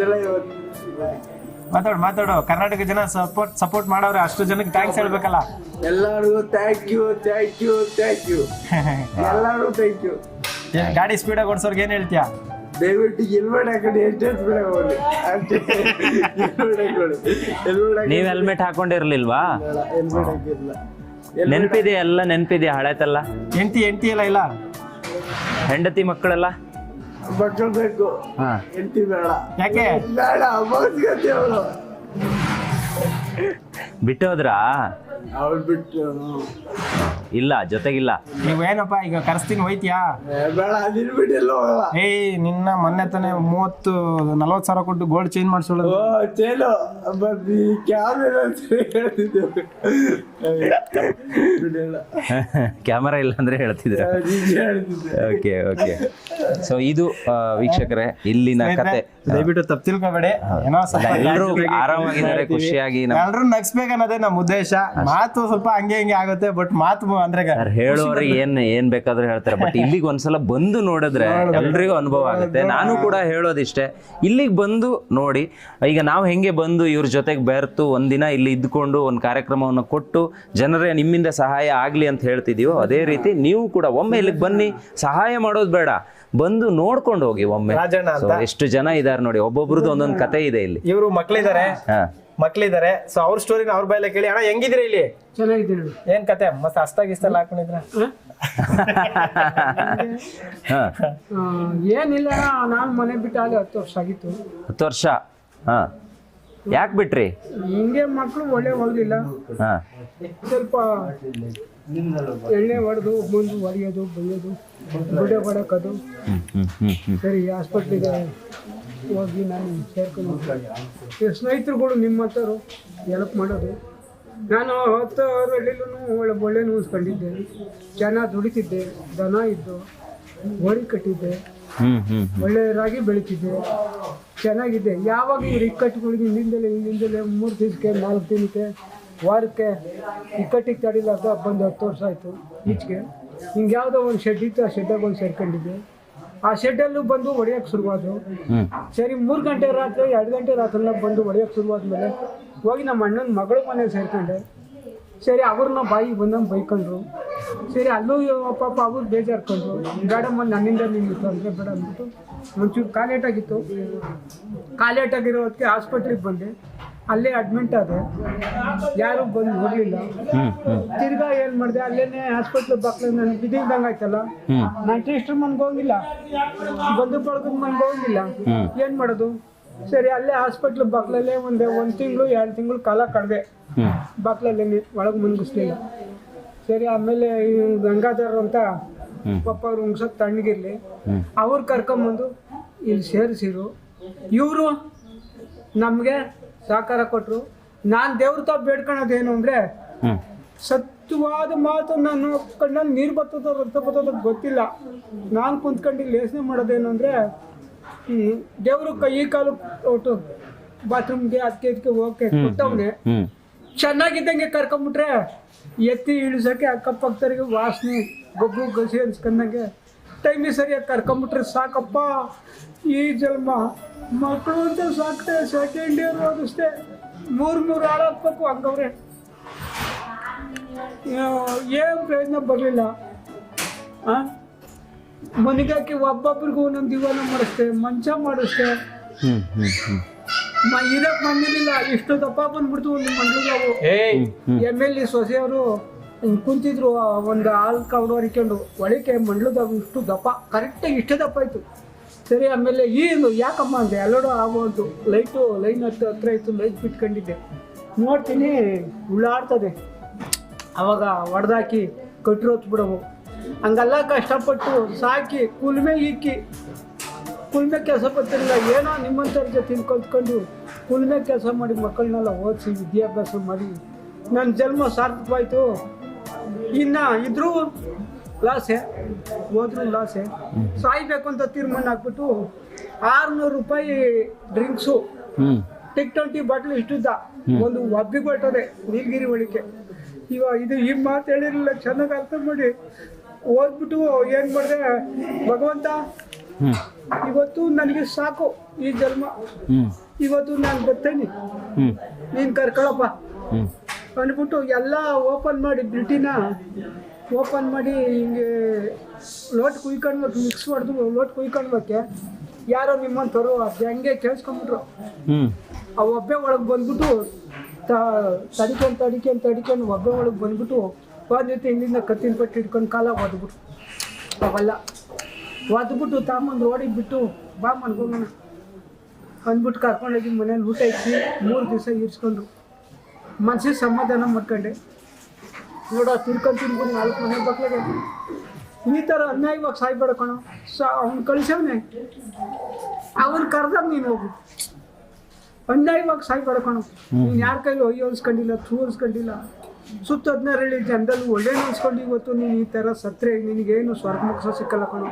ಜನ ಇವತ್ತು. ಮಾತಾಡು ಮಾತಾಡು. ಕರ್ನಾಟಕ ಜನ ಸಪೋರ್ಟ್ ಸಪೋರ್ಟ್ ಮಾಡವ್ರೆ ಅಷ್ಟು ಜನಕ್ಕೆ ಥ್ಯಾಂಕ್ಸ್ ಹೇಳ್ಬೇಕಲ್ಲ. ಎಲ್ಲರಿಗೂ thank you thank you thank you ಎಲ್ಲರಿಗೂ ಥ್ಯಾಂಕ್ ಯು ಏನ್ ಗಾಡಿ ಸ್ಪೀಡಾಗಿ ಓಡಿಸೋರ್ಗೆ ಏನ್ ಹೇಳ್ತೀಯಾ? ದಯವಿಟ್ಟು ಹೆಲ್ಮೆಟ್ ಹಾಕೊಂಡು ಎಷ್ಟೆಷ್ಟು ಬೇಡ ಹೋಗ್ಲಿ. ಅಷ್ಟೇ ಹೆಲ್ಮೆಟ್ ಹಾಕೊಳ್ಳಿ ಹೆಲ್ಮೆಟ್ ನೀವ್ ಹೆಲ್ಮೆಟ್ ಹಾಕೊಂಡಿರ್ಲಿಲ್ವಾ? ಹೆಲ್ಮೆಟ್ ಹಾಕಿಲ್ಲ ನೆನ್ಪಿದೆ ಎಲ್ಲ ನೆನ್ಪಿದೆ ಹಳೆತಲ್ಲ ಎಂಟಿ ಎಂಟಿ ಎಲ್ಲ ಇಲ್ಲ? ಹೆಂಡತಿ ಮಕ್ಕಳೆಲ್ಲ? ಮಕ್ಕಳು ಬೇಕು. ಹಾ. ಎಂಟಿ ಬೇಡ. ಯಾಕೆ? ಬೇಡ ಅವಳು. ಬಿಟ್ಟೋದ್ರಾ? ಅವಳು ಬಿಟ್ಟು ಹ್ಮ್. ಇಲ್ಲ ಜೊತೆಗಿಲ್ಲ. ನೀವೇನಪ್ಪ ಏನಪ್ಪ ಈಗ ಕರೆಸ್ತೀನಿ ಹೋಯ್ತಿಯಾ? ಏ, ಬೇಡ ಹೋಗಲ್ಲ. ಏಯ್ ನಿನ್ನ ಮೊನ್ನೆ ತಾನೆ ಮೂವತ್ತು ನಲವತ್ ಸಾವಿರ ಕೊಟ್ಟು ಗೋಲ್ಡ್ ಚೇಂಜ್ ಮಾಡಿಸೋಳು ಓ ಚೇಲು ಬರ್ದಿ ಕ್ಯಾಮೆರಾ ಅಂತ ಹೇಳ್ತಿದ್ದೇವೆ ಬಿಡಲ್ಲ. ಕ್ಯಾಮರಾ ಇಲ್ಲ ಅಂದ್ರೆ ಹೇಳ್ತಿದ್ರ ಹೇಳ್ತಿದ್ದೆ. ಓಕೆ ಓಕೆ ಸೊ ಇದು ಆ, ವೀಕ್ಷಕರೇ ಇಲ್ಲಿನ ಕತೆ. ದಯವಿಟ್ಟು ತಪ್ಪು ತಿಳ್ಕೊಬೇಡಿ ಏನೋ ಸ್ವಲ್ಪ ಎಲ್ಲರೂ ಆರಾಮಾಗಿದ್ದಾರೆ. ಖುಷಿಯಾಗಿ ಎಲ್ಲರೂ ಎಲ್ರು ನಗ್ಸ್ಬೇಕನ್ನೋದೇ ನಮ್ಮ ಉದ್ದೇಶ. ಮಾತು ಸ್ವಲ್ಪ ಹಂಗೆ ಹಿಂಗೆ ಆಗುತ್ತೆ ಬಟ್ ಮಾತು ಅಂದ್ರೆ ಹೇಳೋರಿಗೆ ಏನ್ ಏನ್ ಬೇಕಾದ್ರೂ ಹೇಳ್ತಾರೆ ಬಟ್ ಇಲ್ಲಿಗೆ ಒಂದ್ಸಲ ಬಂದು ನೋಡಿದ್ರೆ ಎಲ್ರಿಗೂ ಅನುಭವ ಆಗುತ್ತೆ. ನಾನು ಕೂಡ ಹೇಳೋದಿಷ್ಟೇ ಇಲ್ಲಿಗೆ ಬಂದು ನೋಡಿ ಈಗ ನಾವು ಹೆಂಗೆ ಬಂದು ಇವ್ರ ಜೊತೆಗೆ ಬೆರ್ತು ಒಂದಿನ ಇಲ್ಲಿ ಇದ್ಕೊಂಡು ಒಂದು ಕಾರ್ಯಕ್ರಮವನ್ನು ಕೊಟ್ಟು ಜನರೇ ನಿಮ್ಮಿಂದ ಸಹಾಯ ಆಗ್ಲಿ ಅಂತ ಹೇಳ್ತಿದೀವೋ ಅದೇ ರೀತಿ ನೀವು ಕೂಡ ಒಮ್ಮೆ ಇಲ್ಲಿಗೆ ಬನ್ನಿ ಸಹಾಯ ಮಾಡೋದು ಬೇಡ. ಬಂದು ನೋಡ್ಕೊಂಡು ಹೋಗಿ ಒಮ್ಮೆ. ಎಷ್ಟು ಜನ ಇದಾರೆ ನೋಡಿ ಒಬ್ಬೊಬ್ರದ್ದು ಒಂದೊಂದು ಕತೆ ಇದೆ ಇಲ್ಲಿ. ಇವರು ಮಕ್ಳಿದಾರೆ. ಹಾ ಮಕ್ಳಿದಾರೆ. ಸೊ ಅವ್ರ ಸ್ಟೋರಿನ ಅವ್ರ ಬೈಲ ಕೇಳಿ. ಅಣ್ಣ ಹೆಂಗಿದ್ರಿ ಇಲ್ಲಿ? ಚೆನ್ನಾಗಿದ್ದೀನಿ ಏನ್ ಕತೆ? ಮಸ್ತ್ ಅಷ್ಟಾಗಿ ಇಷ್ಟೆಲ್ಲ ಹಾಕೊಂಡಿದ್ರ? ಹಾ? ಏನಿಲ್ಲ ನಾನು ಮನೆ ಬಿಟ್ಟು ಅಲ್ಲಿ ಹತ್ತು ವರ್ಷ ಆಗಿತ್ತು. ಹತ್ತು ವರ್ಷ? ಹಾ. ಯಾಕೆ ಬಿಟ್ರಿ? ಹಿಂಗೆ ಮಕ್ಕಳು ಒಳ್ಳೆ ಹೋಗ್ಲಿಲ್ಲ. ಹಾ. ಸ್ವಲ್ಪ ಎಣ್ಣೆ ಹೊಡೆದು ಮುಂದೆ ಹೊಡೆಯೋದು ಬೈಯೋದು ಗುಡ್ಡೆ ಹೊಡಕೋದು. ಸರಿ ಹಾಸ್ಪಿಟ್ಲಿಗೆ ಹೋಗಿ ನಾನು ಸೇರ್ಕೊಂಡು ಈ ಸ್ನೇಹಿತರುಗಳು ನಿಮ್ಮ ಹತ್ತಿರ ಹೆಲ್ಪ್ ಮಾಡೋದು. ನಾನು ಹತ್ತು ಹಳ್ಳಿಲೂ ಒಳ್ಳೆ ಒಳ್ಳೆ ಉಳಿಸ್ಕೊಂಡಿದ್ದೆ. ಚೆನ್ನಾಗಿ ದುಡಿತಿದ್ದೆ ದನ ಇದ್ದು ಹೋರಿ ಕಟ್ಟಿದ್ದೆ ಒಳ್ಳೆ ರಾಗಿ ಬೆಳಿತಿದ್ದೆ. ಚೆನ್ನಾಗಿದ್ದೆ ಯಾವಾಗ ಇವ್ರು ಇಕ್ಕಟ್ಟುಗಳಿಗೆ ಹಿಂದಿಂದಲೇ ಹಿಂದಿಂದಲೇ ಮೂರು ದಿನಕ್ಕೆ ನಾಲ್ಕು ದಿನಕ್ಕೆ ವಾರಕ್ಕೆ ಇಕ್ಕಟ್ಟಿಗೆ ತಡಿಲಾರ್ದ ಬಂದು ಹತ್ತು ವರ್ಷ ಆಯಿತು ಈಚೆಗೆ. ಹಿಂಗೆ ಯಾವುದೋ ಒಂದು ಶೆಡ್ ಇತ್ತು ಆ ಶೆಡ್ಡಾಗ ಒಂದು ಸೇರ್ಕೊಂಡಿದ್ದೆ. ಆ ಶೆಡ್ಡಲ್ಲೂ ಬಂದು ಹೊಡಿಯಕ್ ಶುರುವಾದ್ರು. ಸರಿ ಮೂರು ಗಂಟೆ ರಾತ್ರಿ ಎರಡು ಗಂಟೆ ರಾತ್ರಿ ಬಂದು ಹೊಡಿಯಕ್ ಶುರುವಾದ್ಮೇಲೆ ಹೋಗಿ ನಮ್ಮ ಅಣ್ಣನ ಮಗಳ ಮನೆಗೆ ಸೇರ್ಕೊಂಡೆ. ಸರಿ ಅವ್ರನ್ನ ಬಾಯಿಗೆ ಬಂದಂಗೆ ಬೈಕೊಂಡ್ರು. ಸರಿ ಅಲ್ಲೂ ಪಾಪ ಅವ್ರು ಬೇಜಾರ್ಕೊಂಡ್ರು. ಬೇಡಮ್ಮ ನನ್ನಿಂದ ನಿಂತು ಅಂದ್ರೆ ಬೇಡ ಅಂದ್ಬಿಟ್ಟು ಒಂಚೂರು ಕಾಲೇಟಾಗಿತ್ತು ಕಾಲೇಟಾಗಿರೋ ಹೊತ್ತಿಗೆ ಆಸ್ಪತ್ರೆಗೆ ಬಂದೆ. ಅಲ್ಲೇ ಅಡ್ಮಿಂಟ್ ಆದೆ. ಯಾರು ಬಂದು ಹ್ಮ್ ತಿರ್ಗಾ ಏನು ಮಾಡಿದೆ ಅಲ್ಲೇನೆ ಹಾಸ್ಪಿಟ್ಲ್ ಬಾಕ್ಲ ನನಗೆ ಬಿದ್ದಿದ್ದಂಗೆ ಆಯ್ತಲ್ಲ ನಾನು ಟೇಸ್ಟರ್ ಮನ್ಗೆ ಹೋಗಿಲ್ಲ. ಬಂದು ಬಳಗದ ಮನ್ಗೆ ಹೋಗಿಲ್ಲ. ಏನ್ ಮಾಡೋದು? ಸರಿ ಅಲ್ಲೇ ಹಾಸ್ಪಿಟ್ಲ್ ಬಾಕ್ಲಲ್ಲೇ ಒಂದು ಒಂದ್ ತಿಂಗಳು ಎರಡು ತಿಂಗಳು ಕಾಲ ಕಳೆದೆ ಬಕ್ಲಲ್ಲೇನೆ ಒಳಗ್ ಮುನ್ಗಿಸ್ಲಿಲ್ಲ. ಸರಿ ಆಮೇಲೆ ಗಂಗಾಧರ್ ಅಂತ. ಪಪ್ಪ ಅವ್ರು ಉಂಗ್ಸೋದು ತಣ್ಣಗಿರ್ಲಿ. ಅವ್ರು ಕರ್ಕೊಂಬಂದು ಇಲ್ಲಿ ಸೇರಿಸಿರು. ಇವರು ನಮಗೆ ಸಹಕಾರ ಕೊಟ್ಟರು ನಾನು ದೇವ್ರ ತಾ ಬೇಡ್ಕೊಳೋದೇನು ಅಂದರೆ ಸತ್ಯವಾದ ಮಾತು ನಾನು ಕಣ್ಣಲ್ಲಿ ನೀರು ಬರ್ತದೋ ರಕ್ತ ಬರ್ತದೋ ಗೊತ್ತಿಲ್ಲ. ನಾನು ಕುಂತ್ಕೊಂಡು ಲೇಸನೆ ಯೋಚನೆ ಮಾಡೋದೇನು ಅಂದರೆ ದೇವರು ಕೈ ಕಾಲು ಒಟ್ಟು ಬಾತ್ರೂಮ್ಗೆ ಅದಕ್ಕೆ ಇದಕ್ಕೆ ಹೋಗಕ್ಕೆ ಕೊಟ್ಟವ್ನೆ. ಚೆನ್ನಾಗಿದ್ದಂಗೆ ಕರ್ಕೊಂಬಿಟ್ರೆ ಎತ್ತಿ ಇಳಿಸೋಕೆ ಅಕ್ಕಪಕ್ಕದವ್ರಿಗೆ ವಾಸನೆ ಗೊಬ್ಬರು ಗಸಿ ಅನ್ಸ್ಕೊಂಡಂಗೆ ಟೈಮಿಗೆ ಸರಿಯಾಗಿ ಕರ್ಕೊಂಬಿಟ್ರೆ ಸಾಕಪ್ಪ ಈ ಜನ್ಮ ಮಕ್ಕಳು ಅಂತ ಸಾಕ್ತೆ ಸೆಕೆಂಡ್ ಇಯರ್ ಓದಿಸ್ದೆ ಮೂರು ಮೂರು ಹಾಳಾಗ್ಬೇಕು ಹಂಗವ್ರೆ. ಏನು ಪ್ರಯೋಜನ ಬರಲಿಲ್ಲ? ಮನೆಗಾಕಿ ಒಬ್ಬೊಬ್ರಿಗೂ ಒಂದೊಂದು ದಿವಾನ ಮಾಡಿಸ್ದೆ ಮಂಚ ಮಾಡಿಸ್ದೆ. ಹ್ಮ್ ಹ್ಮ್ ಹ್ಮ್. ಮ ಇರಕ್ ಬಂದಿರಲಿಲ್ಲ. ಇಷ್ಟು ದಪ್ಪ ಬಂದ್ಬಿಡ್ತು ಒಂದು ಮಂಡಳ ಏಯ್! ಎಂ ಎಲ್ ಎ ಸೊಸೆಯವರು ಹಿಂಗ್ ಕುಂತಿದ್ರು ಒಂದು ಹಾಲು ಕವಡು ಹರಿಕೊಂಡು ಒಳಗೆ ಮಂಡ್ಲದಾಗ ಇಷ್ಟು ದಪ್ಪ. ಕರೆಕ್ಟಾಗಿ ಇಷ್ಟೇ ದಪ್ಪ ಆಯ್ತು. ಸರಿ, ಆಮೇಲೆ ಏನು, ಯಾಕಮ್ಮ ಅಂದೆ ಎಲ್ಲರೂ ಆಗೋದು? ಲೈಟು ಲೈನ್ ಹತ್ತು ಹತ್ರ ಇತ್ತು ಲೈಟ್ ಬಿಟ್ಕೊಂಡಿದ್ದೆ. ನೋಡ್ತೀನಿ, ಉಳ್ಳಾಡ್ತದೆ. ಅವಾಗ ಹೊಡೆದಾಕಿ ಕಟ್ಟಿರೋತ್ ಬಿಡವು ಹಂಗೆಲ್ಲ, ಕಷ್ಟಪಟ್ಟು ಸಾಕಿ ಕುಲ್ಮೆ ಇಕ್ಕಿ. ಕುಲ್ಮೆ ಕೆಲಸ ಬರ್ತಿರಲಿಲ್ಲ ಏನೋ ನಿಮ್ಮಂಥವ್ರ ಜೊತೆ ಕಲ್ತ್ಕೊಂಡು ಕುಲ್ಮೆ ಕೆಲಸ ಮಾಡಿ ಮಕ್ಕಳನ್ನೆಲ್ಲ ಓದಿಸಿ, ವಿದ್ಯಾಭ್ಯಾಸ ಮಾಡಿ. ನನ್ನ ಜನ್ಮ ಸಾರ್ಥಕವಾಯಿತು. ಇನ್ನು ಇದ್ರೂ ಲಾಸೆ ಹೋದ್ರು ಲಾಸೆ. ಸಾಯ್ಬೇಕು ಅಂತ ತೀರ್ಮಾನ ಹಾಕ್ಬಿಟ್ಟು ಆರುನೂರು ರೂಪಾಯಿ ಡ್ರಿಂಕ್ಸು. ಟಿಕ್ ಟ್ವೆಂಟಿ ಬಾಟ್ಲು ಇಷ್ಟುದ್ದ. ಒಂದು ಒಬ್ಬಿಗೆ ನೀಲಗಿರಿ ಒಳಿಕೆ ಇವಾಗ ಇದು ಈ ಮಾತು ಹೇಳಿರಲಿಲ್ಲ ಚೆನ್ನಾಗಿ ಅರ್ಥ ಮಾಡಿ. ಓದ್ಬಿಟ್ಟು ಏನು ಮಾಡಿದೆ ಭಗವಂತ ಇವತ್ತು ನನಗೆ ಸಾಕು ಈ ಜನ್ಮ. ಇವತ್ತು ನಾನು ಬರ್ತೇನೆ. ನೀನು ಕರ್ಕೊಳಪ್ಪ. ಅಂದ್ಬಿಟ್ಟು ಎಲ್ಲ ಓಪನ್ ಮಾಡಿ ಬ್ರಿಟಿನ ಓಪನ್ ಮಾಡಿ ಹಿಂಗೆ ಲೋಟ್ ಕುಯ್ಕೊಂಡ್ಬೇಕು ಮಿಕ್ಸ್ ಮಾಡಿದ್ರು ಲೋಟ್ ಕುಯ್ಕೊಂಡ್ಬೇಕೆ. ಯಾರೋ ನಿಮ್ಮಂಥವ್ರು ಅದು ಹಂಗೆ ಕೇಳಿಸ್ಕೊಂಬಿಟ್ರು ಆ ಒಬ್ಬೆ ಒಳಗೆ ಬಂದ್ಬಿಟ್ಟು ತಡಿಕೊಂಡು ತಡಿಕೊಂಡು ತಡಿಕೊಂಡು ಒಬ್ಬೆ ಒಳಗೆ ಬಂದ್ಬಿಟ್ಟು ಬಂದಿತ್ತು ಇಲ್ಲಿಂದ ಕತ್ತಿನ ಪಟ್ಟು ಹಿಡ್ಕೊಂಡು ಕಾಲ ಒದ್ಬಿಟ್ಟು ಅವೆಲ್ಲ ಒದ್ಬಿಟ್ಟು ತಾಮಂದು ರೋಡಿಗೆ ಬಿಟ್ಟು ಬಾ ಮನ್ಕೊಂಡು ಅಂದ್ಬಿಟ್ಟು ಕರ್ಕೊಂಡೋಗಿ ಮನೇಲಿ ಊಟ ಇಟ್ಟು ಮೂರು ದಿವಸ ಇರಿಸ್ಕೊಂಡ್ರು. ಮನ್ಸಿಗೆ ಸಮಾಧಾನ ಮಾಡ್ಕೊಂಡೆ. ನೋಡ ತಿರ್ಕೊಂಡು ತಿನ್ಕೊಂಡು ನಾಲ್ಕು ಮನೆ ಮಕ್ಳಿಗೆ ಈ ಥರ ಅನ್ಯಾಯವಾಗಿ ಸಾಯ್ಬೇಡ ಕಣ. ಸ ಅವ್ನು ಕಳಿಸವನೆ. ಅವ್ನು ಕರೆದಾಗ ನೀನು ಹೋಗು. ಅನ್ಯಾಯವಾಗಿ ಸಾಯ್ಬೇಡ ಕಣ. ನೀನು ಯಾರ ಕೈಲಿ ಥೂ ಅನ್ಸ್ಕೊಂಡಿಲ್ಲ ಸುತ್ತ ಹದಿನಾರಳ್ಳಿ ಜನದಲ್ಲಿ ಒಳ್ಳೇನು ಅನ್ಸ್ಕೊಂಡು ಇವತ್ತು ನೀನು ಈ ಥರ ಸತ್ರೆ ನಿನಗೇನು ಸ್ವರ್ಗ ಮುಖ ಸಿಕ್ಕಲ್ಲ ಕಣೋ.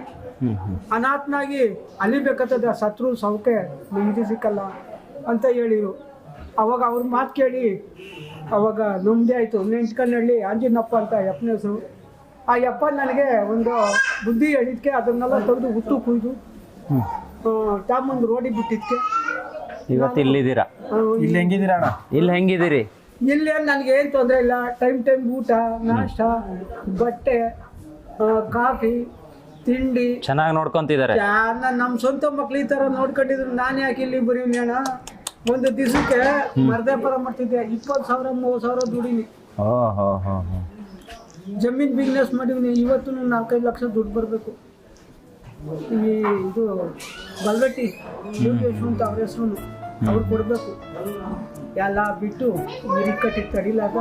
ಅನಾಥನಾಗಿ ಅಲಿಬೇಕತ್ತದ ಸತ್ರು ಸೌಕೆ ನಿಮಗೆ ಸಿಕ್ಕಲ್ಲ ಅಂತ ಹೇಳಿರು. ಅವಾಗ ಅವ್ರ ಮಾತು ಕೇಳಿ ಅವಾಗ ನಮ್ಮದೇ ಆಯಿತು. ನೆಂಚ್ಕನ್ನಳ್ಳಿ ಆಂಜಿನಪ್ಪ ಅಂತ ಯಪ್ಪನ ಹೆಸರು ಆ ಯಪ್ಪ ನನಗೆ ಒಂದು ಬುದ್ಧಿ ಹೇಳಿದ್ಕೆ ಅದನ್ನೆಲ್ಲ ತೆಗೆದು ಹುಟ್ಟು ಕುಯ್ದು ತಾಮಂದು ರೋಡಿಗೆ ಬಿಟ್ಟಿದ್ಕೆ. ಇವತ್ತು ಇಲ್ಲಿದ್ದೀರಾ? ಇಲ್ಲಿ ಹೆಂಗಿದ್ದೀರಾ ಅಣ್ಣ? ಇಲ್ಲಿ ಹೆಂಗಿದ್ದೀರಿ? ಇಲ್ಲಿ ನನಗೆ ಏನು ತೊಂದರೆ ಇಲ್ಲ. ಟೈಮ್ ಟೈಮ್ ಊಟ ನಾಷ್ಟ ಬಟ್ಟೆ ಕಾಫಿ ತಿಂಡಿ. ಚೆನ್ನಾಗಿ ನೋಡ್ಕೊಂತಿದ್ದಾರೆ. ನಮ್ಮ ಸ್ವಂತ ಮಕ್ಳು ಈ ಥರ ನೋಡ್ಕೊಂಡಿದ್ರು. ನಾನು ಯಾಕೆ ಇಲ್ಲಿ ಬರೀನಿ ಅಣ್ಣ? ಒಂದು ದಿವಸಕ್ಕೆ ಮರ್ದಾಪುರ ಮಾಡ್ತಿದ್ದೆ. ಇಪ್ಪತ್ತು ಸಾವಿರ ಮೂವತ್ತು ಸಾವಿರ ದುಡೀನಿ. ಓ ಹೋ ಹೋ ಹೋ. ಜಮೀನ್ ಬಿಸ್ನೆಸ್ ಮಾಡಿವ್ನಿ. ಇವತ್ತು ನಾಲ್ಕೈದು ಲಕ್ಷ ದುಡ್ಡು ಬರಬೇಕು. ಈ ಇದು ಬಲ್ಗಟ್ಟಿ ಯೋಗೇಶ್ ಅಂತ ಅವ್ರ ಹೆಸರು ಅವ್ರು ಕೊಡಬೇಕು. ಎಲ್ಲ ಬಿಟ್ಟು ಕಟ್ಟಿಗೆ ತಡಿಲಾಗ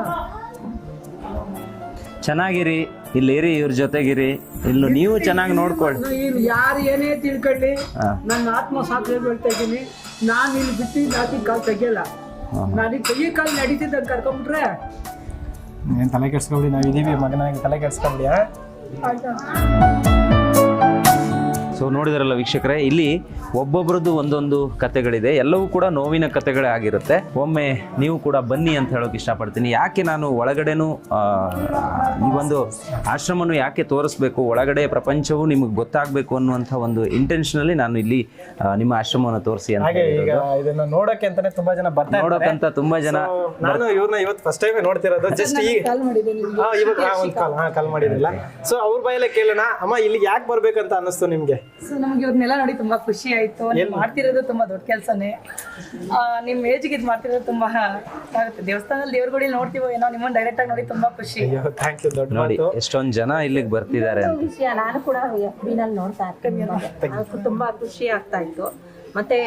ಚೆನ್ನಾಗಿರಿ. ಇಲ್ಲಿ ಇರಿ ಇವ್ರ ಜೊತೆಗಿರಿ. ಇನ್ನು ನೀವು ಚೆನ್ನಾಗಿ ನೋಡ್ಕೊಳ್ಳಿ. ಇಲ್ಲಿ ಯಾರು ಏನೇ ತಿಳ್ಕೊಳ್ಳಿ. ನನ್ನ ಆತ್ಮ ಸಾಕ್ಷಿ ಹೇಳ್ತಾ ಇದ್ದೀನಿ. ನಾನು ಇಲ್ಲಿ ಬಿಟ್ಟು ಜಾತಿ ಕಾಲು ತೆಗಿಯಲ್ಲ. ಈಗ ಕೈಯ್ಯ ಕಾಲು ನಡೀತಿದ್ದಂಗೆ ಕರ್ಕೊಂಬಿಟ್ರೆ ಏನು ತಲೆ ಕೆಡ್ಸ್ಕೊಬಿಡಿ ನಾವು ಇದೀವಿ ಮಗನಾಗಿ ತಲೆ ಕೆಡ್ಸ್ಕೊಬಿಡಿ ಆಯ್ತಾ? ಸೊ ನೋಡಿದ್ರಲ್ಲ ವೀಕ್ಷಕರೇ ಇಲ್ಲಿ ಒಬ್ಬೊಬ್ರದ್ದು ಒಂದೊಂದು ಕತೆಗಳಿದೆ. ಎಲ್ಲವೂ ಕೂಡ ನೋವಿನ ಕತೆಗಳೇ ಆಗಿರುತ್ತೆ. ಒಮ್ಮೆ ನೀವು ಕೂಡ ಬನ್ನಿ ಅಂತ ಹೇಳೋಕೆ ಇಷ್ಟಪಡ್ತೀನಿ. ಯಾಕೆ ನಾನು ಒಳಗಡೆನೂ ಈ ಒಂದು ಆಶ್ರಮನು ಯಾಕೆ ತೋರಿಸ್ಬೇಕು? ಒಳಗಡೆ ಪ್ರಪಂಚವು ನಿಮಗೆ ಗೊತ್ತಾಗಬೇಕು ಅನ್ನುವಂಥ ಒಂದು ಇಂಟೆನ್ಷನಲ್ಲಿ ನಾನು ಇಲ್ಲಿ ನಿಮ್ಮ ಆಶ್ರಮವನ್ನು ತೋರಿಸಿ ಅಂತ ಇದನ್ನ ನೋಡಕ್ಕೆ ಅಂತಾನೆ ತುಂಬಾ ಜನ ಬರ್ತಾರೆ. ನೋಡೋಕ್ಕಂತ ತುಂಬಾ ಜನ ನಾನು ಇವ್ರನ್ನ ಇವತ್ತು ಫಸ್ಟ್ ಟೈಮ್ ನೋಡ್ತಿರೋದು. ಜಸ್ಟ್ ಈಗ ಹಾ ಇವಾಗ ಒಂದು ಕಾಲ್ ಹಾ ಕಾಲ್ ಮಾಡಿದ್ರಲ್ಲ. ಸೊ ಅವ್ರ ಬಾಯಲ್ಲೇ ಕೇಳೋಣ. ಅಮ್ಮ ಇಲ್ಲಿಗೆ ಯಾಕೆ ಬರ್ಬೇಕಂತ ಅನ್ನಿಸ್ತು ನಿಮ್ಗೆ? ಸೊ ನಮ್ಗೆ ಇವ್ರನ್ನೆಲ್ಲ ನೋಡಿ ತುಂಬಾ ಖುಷಿ ಆಯ್ತು. ನೀವ್ ಮಾಡ್ತಿರೋದು ತುಂಬಾ ದೊಡ್ಡ ಕೆಲಸನೇ. ನಿಮ್ ಏಜ್ಗೆ ಇದು ಮಾಡ್ತಿರೋದು ತುಂಬಾ ಆಗುತ್ತೆ. ದೇವಸ್ಥಾನದಲ್ಲಿ ದೇವ್ರ ಗುಡಿ ನೋಡ್ತೀವೋ ಏನೋ ನಿಮ್ಮನ್ನ ಡೈರೆಕ್ಟ್ ಆಗಿ ನೋಡಿ ತುಂಬಾ ಖುಷಿ. ಅಯ್ಯೋ ಥ್ಯಾಂಕ್ ಯು ದೊಡ್ಡ ನೋಡಿ ಎಷ್ಟೊಂದ್ ಜನ ಇಲ್ಲಿಗೆ ಬರ್ತಿದ್ದಾರೆ ಅಂತ. ವಿಷಯ ನಾನು ಕೂಡ ಎಫ್ ಬಿನಲ್ಲಿ ನೋಡ್ತಾ ಇರ್ತೀನಿ. ನನಗೂ ತುಂಬಾ ಖುಷಿ ಆಗ್ತಾ ಇತ್ತು. ಮತ್ತೆ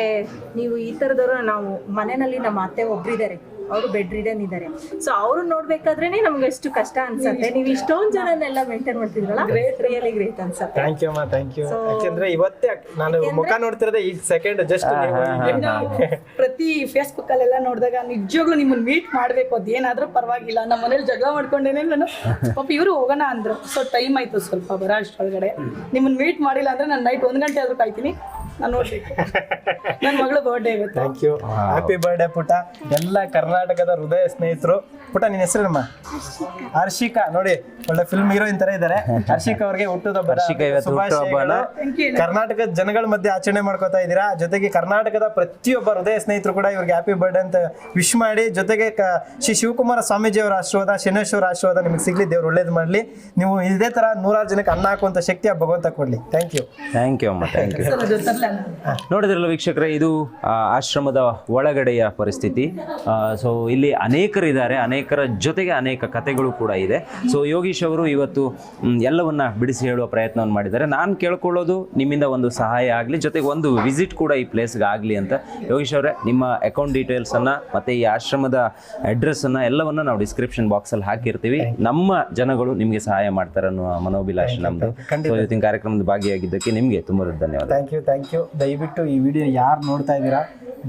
ನೀವು ಈ ತರದವರು ನಾವು ಮನೆಯಲ್ಲಿ ನಮ್ಮ ಅತ್ತೆ ಒಬ್ರಿದ್ದಾರೆ ಅವರು ಬೆಡ್ ರಿಡನ್ ಇದ್ದಾರೆ ಸೊ ಅವ್ರು ನೋಡ್ಬೇಕಾದ್ರೆ ನಮ್ಗೆ ಎಷ್ಟು ಕಷ್ಟ ಅನ್ಸುತ್ತೆ. ನೀವು ಇಷ್ಟೊಂದ್ ಜನನೆಲ್ಲ ಮೇಂಟೈನ್ ಮಾಡ್ತಿದ್ರಲ್ಲ ಗ್ರೇಟ್ ರಿಯಲಿ ಗ್ರೇಟ್ ಅನ್ಸುತ್ತೆ. ಥ್ಯಾಂಕ್ ಯು ಅಮ್ಮ ಥ್ಯಾಂಕ್ ಯು ಯಾಕೆಂದ್ರೆ ಇವತ್ತೇ ನಾನು ಮುಖ ನೋಡ್ತಿರೋದೇ ಈಗ ಸೆಕೆಂಡ್ ಜಸ್ಟ್ ನಾವು ಪ್ರತಿ ಫೇಸ್ಬುಕ್ ಅಲ್ಲೆಲ್ಲ ನೋಡಿದಾಗ ನಿಜವಾಗ್ಲೂ ನಿಮ್ಮನ್ನ ಮೀಟ್ ಮಾಡ್ಬೇಕು. ಅದೇನಾದ್ರೂ ಪರವಾಗಿಲ್ಲ. ನಮ್ಮ ಮನೇಲಿ ಜಗಳ ಮಾಡ್ಕೊಂಡೇನೆ ನಾನು. ಪಾಪ ಇವರು ಹೋಗೋಣ ಅಂದ್ರು. ಸೊ ಟೈಮ್ ಆಯ್ತು ಸ್ವಲ್ಪ ಬರ ಅಷ್ಟೊಳಗಡೆ ನಿಮ್ಮನ್ನ ಮೀಟ್ ಮಾಡಿಲ್ಲ ಅಂದ್ರೆ ನಾನು ನೈಟ್ ಒಂದ್ ಗಂಟೆ ಆದ್ರೂ ಕಾಯ್ತೀನಿ. ನಾನು ನನ್ನ ಮಗಳ ಬರ್ಡೇ ಇವತ್ತು. ಥ್ಯಾಂಕ್ ಯು ಹ್ಯಾಪಿ ಬರ್ಡೇ ಪುಟ. ಎಲ್ಲ ಕರ್ನಾಟಕದ ಹೃದಯ ಸ್ನೇಹಿತರು. ಪುಟ ನಿನ್ನ ಹೆಸರೇನಮ್ಮ? ಹರ್ಷಿಕಾ. ನೋಡಿ ಒಳ್ಳೆ ಫಿಲ್ಮ್ ಹೀರೋಯಿನ್ ತರ ಇದ್ದಾರೆ ಹರ್ಷಿಕಾ ಅವ್ರಿಗೆ ಹುಟ್ಟುದ ಹರ್ಷಿಕಾ ಇವತ್ತು ಹುಟ್ಟುಹಬ್ಬನ ಕರ್ನಾಟಕದ ಜನಗಳ ಮಧ್ಯೆ ಆಚರಣೆ ಮಾಡ್ಕೋತಾ ಇದ್ದೀರಾ? ಜೊತೆಗೆ ಕರ್ನಾಟಕದ ಪ್ರತಿಯೊಬ್ಬ ಹೃದಯ ಸ್ನೇಹಿತರು ಕೂಡ ಇವ್ರಿಗೆ ಹ್ಯಾಪಿ ಬರ್ಡೇ ಅಂತ ವಿಶ್ ಮಾಡಿ ಜೊತೆಗೆ ಕ- ಶ್ರೀ ಶಿವಕುಮಾರ ಸ್ವಾಮೀಜಿ ಅವರ ಆಶೀರ್ವಾದ ಶನೇಶ್ವರ ಆಶೀರ್ವಾದ ನಿಮಗೆ ಸಿಗ್ಲಿ. ದೇವ್ರು ಒಳ್ಳೇದು ಮಾಡ್ಲಿ. ನೀವು ಇದೇ ತರ ನೂರಾರು ಜನಕ್ಕೆ ಅನ್ನ ಹಾಕುವಂತ ಶಕ್ತಿ ಆ ಭಗವಂತ ಕೊಡ್ಲಿ. ಥ್ಯಾಂಕ್ ಯು ಥ್ಯಾಂಕ್ ಯು ಅಮ್ಮ ಥ್ಯಾಂಕ್ ಯು ನೋಡಿದ್ರಲ್ಲ ವೀಕ್ಷಕರೇ ಇದು ಆಶ್ರಮದ ಒಳಗಡೆಯ ಪರಿಸ್ಥಿತಿ. ಸೊ ಇಲ್ಲಿ ಅನೇಕರಿದ್ದಾರೆ ಅನೇಕರ ಜೊತೆಗೆ ಅನೇಕ ಕಥೆಗಳು ಕೂಡ ಇದೆ. ಸೊ ಯೋಗೀಶ್ ಅವರು ಇವತ್ತು ಎಲ್ಲವನ್ನ ಬಿಡಿಸಿ ಹೇಳುವ ಪ್ರಯತ್ನವನ್ನು ಮಾಡಿದ್ದಾರೆ. ನಾನು ಕೇಳ್ಕೊಳ್ಳೋದು ನಿಮ್ಮಿಂದ ಒಂದು ಸಹಾಯ ಆಗಲಿ ಜೊತೆಗೆ ಒಂದು ವಿಸಿಟ್ ಕೂಡ ಈ ಪ್ಲೇಸ್ಗೆ ಆಗಲಿ ಅಂತ. ಯೋಗೀಶ್ ಅವರೇ ನಿಮ್ಮ ಅಕೌಂಟ್ ಡೀಟೇಲ್ಸನ್ನು ಮತ್ತು ಈ ಆಶ್ರಮದ ಅಡ್ರೆಸ್ಸನ್ನು ಎಲ್ಲವನ್ನು ನಾವು ಡಿಸ್ಕ್ರಿಪ್ಷನ್ ಬಾಕ್ಸಲ್ಲಿ ಹಾಕಿರ್ತೀವಿ. ನಮ್ಮ ಜನಗಳು ನಿಮಗೆ ಸಹಾಯ ಮಾಡ್ತಾರೆ ಅನ್ನೋ ಮನೋಭಿಲಾಷೆ ನಮ್ಮದು ಇವತ್ತಿನ ಕಾರ್ಯಕ್ರಮದ ಭಾಗಿಯಾಗಿದ್ದಕ್ಕೆ ನಿಮಗೆ ತುಂಬ ಧನ್ಯವಾದ ಥ್ಯಾಂಕ್ ಯು ಥ್ಯಾಂಕ್ ಯು ದಯವಿಟ್ಟು ಈ ವಿಡಿಯೋ ಯಾರು ನೋಡ್ತಾ ಇದ್ದೀರಾ?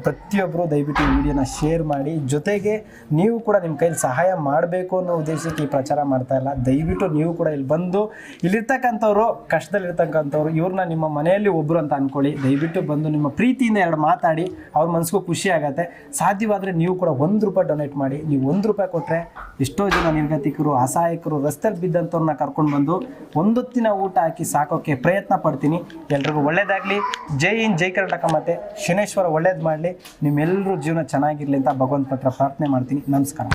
ಪ್ರತಿಯೊಬ್ಬರು ದಯವಿಟ್ಟು ಈ ವಿಡಿಯೋನ ಶೇರ್ ಮಾಡಿ. ಜೊತೆಗೆ ನೀವು ಕೂಡ ನಿಮ್ಮ ಕೈಲಿ ಸಹಾಯ ಮಾಡಬೇಕು ಅನ್ನೋ ಉದ್ದೇಶಕ್ಕೆ ಈ ಪ್ರಚಾರ ಮಾಡ್ತಾ ಇಲ್ಲ. ದಯವಿಟ್ಟು ನೀವು ಕೂಡ ಇಲ್ಲಿ ಬಂದು ಇಲ್ಲಿರ್ತಕ್ಕಂಥವ್ರು, ಕಷ್ಟದಲ್ಲಿರ್ತಕ್ಕಂಥವ್ರು, ಇವ್ರನ್ನ ನಿಮ್ಮ ಮನೆಯಲ್ಲಿ ಒಬ್ಬರು ಅಂತ ಅಂದ್ಕೊಳ್ಳಿ ದಯವಿಟ್ಟು ಬಂದು ನಿಮ್ಮ ಪ್ರೀತಿಯಿಂದ ಎರಡು ಮಾತಾಡಿ. ಅವ್ರ ಮನಸ್ಸಿಗೂ ಖುಷಿ ಆಗುತ್ತೆ. ಸಾಧ್ಯವಾದರೆ ನೀವು ಕೂಡ ಒಂದು ರೂಪಾಯಿ ಡೊನೇಟ್ ಮಾಡಿ. ನೀವು ಒಂದು ರೂಪಾಯಿ ಕೊಟ್ಟರೆ ಎಷ್ಟೋ ಜನ ನಿರ್ಗತಿಕರು, ಅಸಹಾಯಕರು ರಸ್ತೆಯಲ್ಲಿ ಬಿದ್ದಂಥವ್ರನ್ನ ಕರ್ಕೊಂಡು ಬಂದು ಒಂದೊತ್ತಿನ ಊಟ ಹಾಕಿ ಸಾಕೋಕ್ಕೆ ಪ್ರಯತ್ನ ಪಡ್ತೀನಿ. ಎಲ್ರಿಗೂ ಒಳ್ಳೇದಾಗಲಿ. ಜೈ ಇನ್ ಜೈ ಕರ್ನಾಟಕ ಮತ್ತೆ ಶನೇಶ್ವರ ಒಳ್ಳೇದು ಮಾಡಲಿ. ನಿಮ್ಮೆಲ್ಲರೂ ಜೀವನ ಚೆನ್ನಾಗಿರಲಿ ಅಂತ ಭಗವಂತ ಪ್ರಾರ್ಥನೆ ಮಾಡ್ತೀನಿ. ನಮಸ್ಕಾರ.